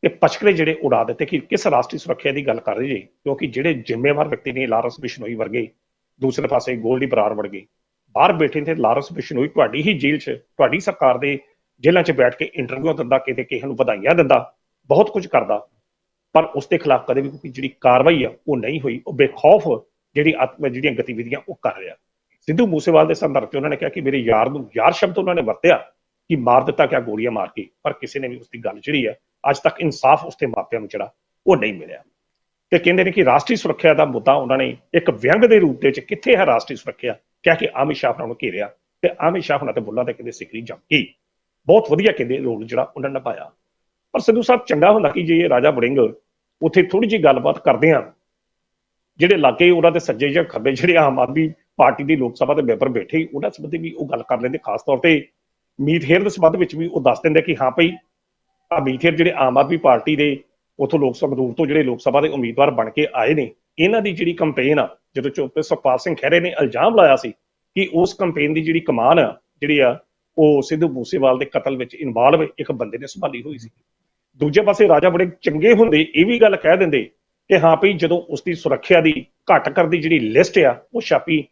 ਇਹ ਪਛਕੜੇ ਜਿਹੜੇ ਉਡਾ ਦਿੱਤੇ ਕਿ ਕਿਸ ਰਾਸ਼ਟਰੀ ਸੁਰੱਖਿਆ ਦੀ ਗੱਲ ਕਰ ਰਹੀ ਜੀ ਕਿਉਂਕਿ ਜਿਹੜੇ ਜ਼ਿੰਮੇਵਾਰ ਵਿਅਕਤੀ ਨੇ ਲਾਰੈਂਸ ਬਿਸ਼ਨੋਈ ਵਰਗੇ, ਦੂਸਰੇ ਪਾਸੇ ਗੋਲਡੀ ਬਰਾਰ ਵਰਗੇ, ਬਾਹਰ ਬੈਠੇ ਨੇ ਲਾਰਸ ਬਿਸ਼ਨੋਈ ਤੁਹਾਡੀ ਹੀ ਜੇਲ੍ਹ 'ਚ, ਤੁਹਾਡੀ ਸਰਕਾਰ ਦੇ ਜੇਲ੍ਹਾਂ 'ਚ ਬੈਠ ਕੇ ਇੰਟਰਵਿਊ ਦਿੰਦਾ, ਕਿਤੇ ਕਿਸੇ ਨੂੰ ਵਧਾਈਆਂ ਦਿੰਦਾ ਬਹੁਤ ਕੁਝ ਕਰਦਾ, ਪਰ ਉਸ ਦੇ ਖਿਲਾਫ ਕਦੇ ਵੀ ਕੋਈ ਜਿਹੜੀ ਕਾਰਵਾਈ ਆ, ਉਹ ਨਹੀਂ ਹੋਈ। ਉਹ ਬੇਖੌਫ ਜਿਹੜੀ ਆਤਮ, ਜਿਹੜੀਆਂ ਗਤੀਵਿਧੀਆਂ, ਉਹ ਕਰ ਰਿਹਾ। ਸਿੱਧੂ ਮੂਸੇਵਾਲ ਦੇ ਸੰਦਰਭ 'ਚ ਉਹਨਾਂ ਨੇ ਕਿਹਾ ਕਿ ਮੇਰੇ ਯਾਰ ਨੂੰ, ਯਾਰ ਸ਼ਬਦ ਉਹਨਾਂ ਨੇ ਵਰਤਿਆ ਕਿ ਮਾਰ ਦਿੱਤਾ ਕਿਆ ਗੋਲੀਆਂ ਮਾਰ ਕੇ, ਪਰ ਕਿਸੇ ਨੇ ਵੀ ਉਸ ਦੀ ਗੱਲ ਜਿਹੜੀ ਹੈ ਅੱਜ ਤੱਕ ਇਨਸਾਫ ਉਸ ਦੇ ਮਾਪਿਆਂ ਨੂੰ ਜਿਹੜਾ, ਉਹ ਨਹੀਂ ਮਿਲਿਆ। ਤੇ ਕਹਿੰਦੇ ਨੇ ਕਿ ਰਾਸ਼ਟਰੀ ਸੁਰੱਖਿਆ ਦਾ ਮੁੱਦਾ ਉਹਨਾਂ ਨੇ ਇੱਕ ਵਿਅੰਗ ਦੇ ਰੂਪ ਦੇ ਵਿੱਚ ਕਿੱਥੇ ਹੈ ਰਾਸ਼ਟਰੀ ਸੁਰੱਖਿਆ? ਕਹਿ ਕੇ ਅਮਿਤ ਸ਼ਾਹ ਉਹਨਾਂ ਨੂੰ ਘੇਰਿਆ ਤੇ ਅਮਿਤ ਸ਼ਾਹ ਉਹਨਾਂ ਤੇ ਬੁੱਲਾਂ ਤੇ ਕਹਿੰਦੇ ਸਿਕਰੀ ਜੰਮ ਗਈ। ਬਹੁਤ ਵਧੀਆ ਕਹਿੰਦੇ ਰੋਲ ਜਿਹੜਾ ਉਹਨਾਂ ਨੇ ਨਿਭਾਇਆ। ਪਰ ਸਿੱਧੂ ਸਾਹਿਬ ਚੰਗਾ ਹੁੰਦਾ ਕਿ ਜੇ ਰਾਜਾ ਬੜਿੰਗ ਉੱਥੇ ਥੋੜੀ ਜਿਹੀ ਗੱਲਬਾਤ ਕਰਦੇ ਆ, ਜਿਹੜੇ ਲਾਗੇ ਉਹਨਾਂ ਦੇ ਸੱਜੇ ਜਾਂ ਖੱਬੇ ਜਿਹੜੇ ਆਮ ਆਦਮੀ ਪਾਰਟੀ ਦੀ ਲੋਕ ਸਭਾ ਦੇ ਮੈਂਬਰ ਬੈਠੇ, ਉਹਨਾਂ ਸੰਬੰਧੀ ਵੀ ਉਹ ਗੱਲ ਕਰ ਲੈਂਦੇ ਖਾਸ ਤੌਰ ਤੇ। ਮੀਤ ਹੇਰ ਦੇ ਸੰਬੰਧ ਵਿੱਚ ਵੀ ਉਹ ਦੱਸ ਦਿੰਦੇ ਕਿ ਹਾਂ ਭਈ ਆ ਮੀਤ ਹੇਰ ਜਿਹੜੇ ਆਮ ਆਦਮੀ ਪਾਰਟੀ ਦੇ ਉਥੋਂ ਲੋਕ ਸਭਾ ਦੂਰ ਤੋਂ ਜਿਹੜੇ ਲੋਕ ਸਭਾ ਦੇ ਉਮੀਦਵਾਰ ਬਣ ਕੇ ਆਏ ਨੇ, ਇਹਨਾਂ ਦੀ ਜਿਹੜੀ ਕੰਪੇਨ ਆ, ਜਦੋਂ ਚੋਪੇ ਸੁਖਪਾਲ ਸਿੰਘ ਖਹਿਰੇ ਨੇ ਇਲਜ਼ਾਮ ਲਾਇਆ ਸੀ ਕਿ ਉਸ ਕੰਪੇਨ ਦੀ ਜਿਹੜੀ ਕਮਾਨ ਆ, ਜਿਹੜੀ ਆ, ਉਹ ਸਿੱਧੂ ਮੂਸੇਵਾਲ ਦੇ ਕਤਲ ਵਿੱਚ ਇਨਵੋਲਵ ਇੱਕ ਬੰਦੇ ਨੇ ਸੰਭਾਲੀ ਹੋਈ ਸੀ। ਦੂਜੇ ਪਾਸੇ ਰਾਜਾ ਬੜੇ ਚੰਗੇ ਹੁੰਦੇ, ਇਹ ਵੀ ਗੱਲ ਕਹਿ ਦਿੰਦੇ ਕਿ ਹਾਂ ਭਈ ਜਦੋਂ ਉਸ ਦੀ ਸੁਰੱਖਿਆ ਦੀ ਘੱਟ ਕਰਦੀ ਜਿਹੜੀ ਲਿਸਟ ਆ, ਉਹ ਛਾਪੀ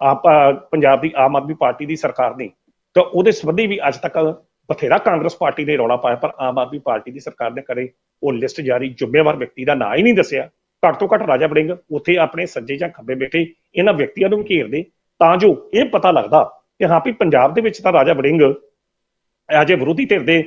ਆਪ ਪੰਜਾਬ ਦੀ ਆਮ ਆਦਮੀ ਪਾਰਟੀ ਦੀ ਸਰਕਾਰ ਨੇ ਤਾਂ ਉਹਦੇ ਸੰਬੰਧੀ ਵੀ ਅੱਜ ਤੱਕ ਬਥੇਰਾ ਕਾਂਗਰਸ ਪਾਰਟੀ ਨੇ ਰੌਲਾ ਪਾਇਆ, ਪਰ ਆਮ ਆਦਮੀ ਪਾਰਟੀ ਦੀ ਸਰਕਾਰ ਨੇ ਕਦੇ ਉਹ ਲਿਸਟ ਜਾਰੀ ਜ਼ਿੰਮੇਵਾਰ ਵਿਅਕਤੀ ਦਾ ਨਾਂ ਹੀ ਨਹੀਂ ਦੱਸਿਆ। ਘੱਟ ਤੋਂ ਘੱਟ ਰਾਜਾ ਵੜਿੰਗ ਉੱਥੇ ਆਪਣੇ ਸੱਜੇ ਜਾਂ ਖੱਬੇ ਬੈਠੇ ਇਹਨਾਂ ਵਿਅਕਤੀਆਂ ਨੂੰ ਵੀ ਘੇਰਦੇ, ਤਾਂ ਜੋ ਇਹ ਪਤਾ ਲੱਗਦਾ ਕਿ ਹਾਂ ਵੀ ਪੰਜਾਬ ਦੇ ਵਿੱਚ ਤਾਂ ਰਾਜਾ ਵੜਿੰਗ ਅਜੇ ਵਿਰੋਧੀ ਧਿਰ ਦੇ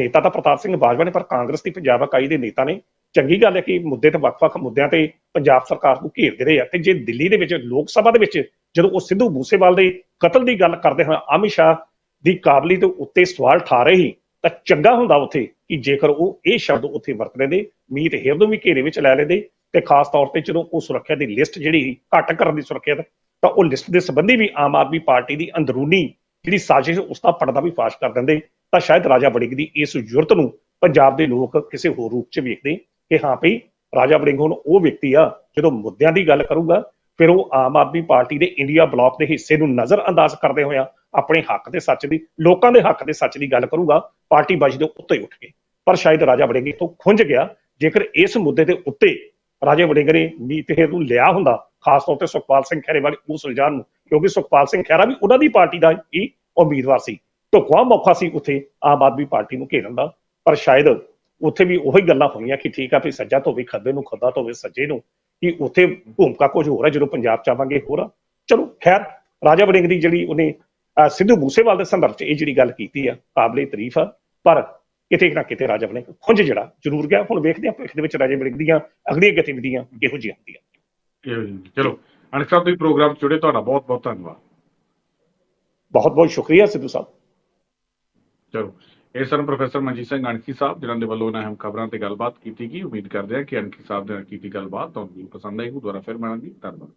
ਨੇਤਾ ਤਾਂ ਪ੍ਰਤਾਪ ਸਿੰਘ ਬਾਜਵਾ ਨੇ ਪਰ ਕਾਂਗਰਸ ਦੀ ਪੰਜਾਬ ਇਕਾਈ ਦੇ ਨੇਤਾ ਨੇ। ਚੰਗੀ ਗੱਲ ਹੈ ਕਿ ਮੁੱਦੇ ਤੇ ਵੱਖ-ਵੱਖ ਮੁੱਦਿਆਂ ਤੇ ਪੰਜਾਬ ਸਰਕਾਰ ਨੂੰ ਘੇਰਦੇ ਰਹੇ ਆ। ਤੇ ਜੇ ਦਿੱਲੀ ਦੇ ਵਿੱਚ ਲੋਕ ਸਭਾ ਦੇ ਵਿੱਚ ਜਦੋਂ ਉਹ ਸਿੱਧੂ ਮੂਸੇਵਾਲ ਦੇ ਕਤਲ ਦੀ ਗੱਲ ਕਰਦੇ ਹੋਏ ਅਮਿਤ ਸ਼ਾਹ ਦੀ ਕਾਬਲੀ ਦੇ ਉੱਤੇ ਸਵਾਲ ਠਾ ਰਹੇ ਸੀ ਤਾਂ ਚੰਗਾ ਹੁੰਦਾ ਉੱਥੇ ਕਿ ਜੇਕਰ ਉਹ ਇਹ ਸ਼ਬਦ ਉੱਥੇ ਵਰਤ ਲੈਂਦੇ ਮੀਤ ਹੇਰ ਨੂੰ ਵੀ ਘੇਰੇ ਵਿੱਚ ਲੈ ਲੈਂਦੇ ਤੇ ਖਾਸ ਤੌਰ ਤੇ ਜਦੋਂ ਉਹ ਸੁਰੱਖਿਆ ਦੀ ਲਿਸਟ ਜਿਹੜੀ ਸੀ, ਘੱਟ ਕਰਨ ਦੀ ਸੁਰੱਖਿਆ ਤਾਂ ਉਹ ਲਿਸਟ ਦੇ ਸੰਬੰਧੀ ਵੀ ਆਮ ਆਦਮੀ ਪਾਰਟੀ ਦੀ ਅੰਦਰੂਨੀ ਜਿਹੜੀ ਸਾਜ਼ਿਸ਼ ਉਸ ਦਾ ਪਰਦਾ ਵੀ ਫਾਸ਼ ਕਰ ਦਿੰਦੇ। ਤਾਂ ਸ਼ਾਇਦ ਰਾਜਾ ਵੜਿੰਗ ਦੀ ਇਸ ਜੁਰਤ ਨੂੰ ਪੰਜਾਬ ਦੇ ਲੋਕ ਕਿਸੇ ਹੋਰ ਰੂਪ 'ਚ ਵੇਖਦੇ ਕਿ ਹਾਂ ਭਈ ਰਾਜਾ ਵੜਿੰਗ ਹੁਣ ਉਹ ਵਿਅਕਤੀ ਆ ਜਦੋਂ ਮੁੱਦਿਆਂ ਦੀ ਗੱਲ ਕਰੂਗਾ, ਫਿਰ ਉਹ ਆਮ ਆਦਮੀ ਪਾਰਟੀ ਦੇ ਇੰਡੀਆ ਬਲਾਕ ਦੇ ਹਿੱਸੇ ਨੂੰ ਨਜ਼ਰ ਅੰਦਾਜ਼ ਕਰਦੇ ਹੋਇਆ ਆਪਣੇ ਹੱਕ ਤੇ ਸੱਚ ਦੀ, ਲੋਕਾਂ ਦੇ ਹੱਕ ਤੇ ਸੱਚ ਦੀ ਗੱਲ ਕਰੂਗਾ, ਪਾਰਟੀ ਬਾਜੀ ਦੇ ਉੱਤੇ ਉੱਠ ਕੇ। ਪਰ ਸ਼ਾਇਦ ਰਾਜਾ ਵੜਿੰਗ ਤੋਂ ਖੁੰਝ ਗਿਆ, ਜੇਕਰ ਇਸ ਮੁੱਦੇ ਦੇ ਉੱਤੇ ਰਾਜਾ ਵੜਿੰਗ ਨੇ ਮੀਤ ਹੇਰ ਨੂੰ ਲਿਆ ਹੁੰਦਾ, ਖਾਸ ਤੌਰ ਤੇ ਸੁਖਪਾਲ ਸਿੰਘ ਖਹਿਰੇ ਵਾਲੀ ਉਸ ਇਲਜ਼ਾਮ ਨੂੰ, ਕਿਉਂਕਿ ਸੁਖਪਾਲ ਸਿੰਘ ਖਹਿਰਾ ਵੀ ਉਹਨਾਂ ਦੀ ਪਾਰਟੀ ਦਾ ਹੀ ਉਮੀਦਵਾਰ ਸੀ। ਢੁਕਵਾਂ ਮੌਕਾ ਸੀ ਉੱਥੇ ਆਮ ਆਦਮੀ ਪਾਰਟੀ ਨੂੰ ਘੇਰਨ ਦਾ ਪਰ ਸ਼ਾਇਦ ਉੱਥੇ ਵੀ ਉਹੀ ਗੱਲਾਂ ਹੋਈਆਂ ਕਿ ਠੀਕ ਆ ਵੀ ਸੱਜਾ ਤੋਂ ਵੀ ਖੱਬੇ ਨੂੰ ਖੱਬਾ ਤੋਂ ਵੀ ਸੱਜੇ ਨੂੰ ਕਿ ਉੱਥੇ ਭੂਮਿਕਾ ਕੁਝ ਹੋਰ ਹੈ ਜਦੋਂ ਪੰਜਾਬ ਚ ਆਵਾਂਗੇ ਹੋਰ ਆ। ਚਲੋ ਖੈਰ ਰਾਜਾ ਵੜਿੰਗ ਦੀ ਜਿਹੜੀ ਉਹਨੇ ਸਿੱਧੂ ਮੂਸੇਵਾਲ ਦੇ ਸੰਦਰਭ ਚ ਇਹ ਜਿਹੜੀ ਗੱਲ ਕੀਤੀ ਆ ਕਾਬਲੇ ਤਾਰੀਫ ਆ ਪਰ ਕਿਤੇ ਨਾ ਕਿਤੇ ਰਾਜਾ ਵੜਿੰਗ ਖੁੰਝ ਜਿਹੜਾ ਜ਼ਰੂਰ ਗਿਆ ਹੁਣ ਵੇਖਦੇ ਹਾਂ ਭਵਿੱਖ ਦੇ ਵਿੱਚ ਰਾਜਾ ਵੜਿੰਗ ਦੀਆਂ ਅਗਲੀਆਂ ਗਤੀਵਿਧੀਆਂ ਕਿਹੋ ਜਿਹੀਆਂ ਹੁੰਦੀਆਂ। ਚਲੋ ਅਨਿਕ ਸਾਹਿਬ ਤੁਸੀਂ ਪ੍ਰੋਗਰਾਮ ਜੁੜੇ ਤੁਹਾਡਾ ਬਹੁਤ ਬਹੁਤ ਧੰਨਵਾਦ ਬਹੁਤ ਬਹੁਤ ਸ਼ੁਕਰੀਆ ਸਿੱਧੂ ਸਾਹਿਬ ਚਲੋ ਇਹ ਸਨ ਪ੍ਰੋਫੈਸਰ ਮਨਜੀਤ ਸਿੰਘ ਅਣਖੀ ਸਾਹਿਬ, ਜਿਨ੍ਹਾਂ ਦੇ ਵੱਲੋਂ ਉਹਨਾਂ ਅਹਿਮ ਖਬਰਾਂ ਤੇ ਗੱਲਬਾਤ ਕੀਤੀ ਗਈ, ਉਮੀਦ ਕਰਦੇ ਹਾਂ ਕਿ ਅਣਖੀ ਸਾਹਿਬ ਦੇ ਨਾਲ ਕੀਤੀ ਗੱਲਬਾਤ ਤੁਹਾਨੂੰ ਪਸੰਦ ਆਈ ਹੋ ਦੁਬਾਰਾ ਫਿਰ ਮਿਲਾਂਗੇ। ਧੰਨਵਾਦ।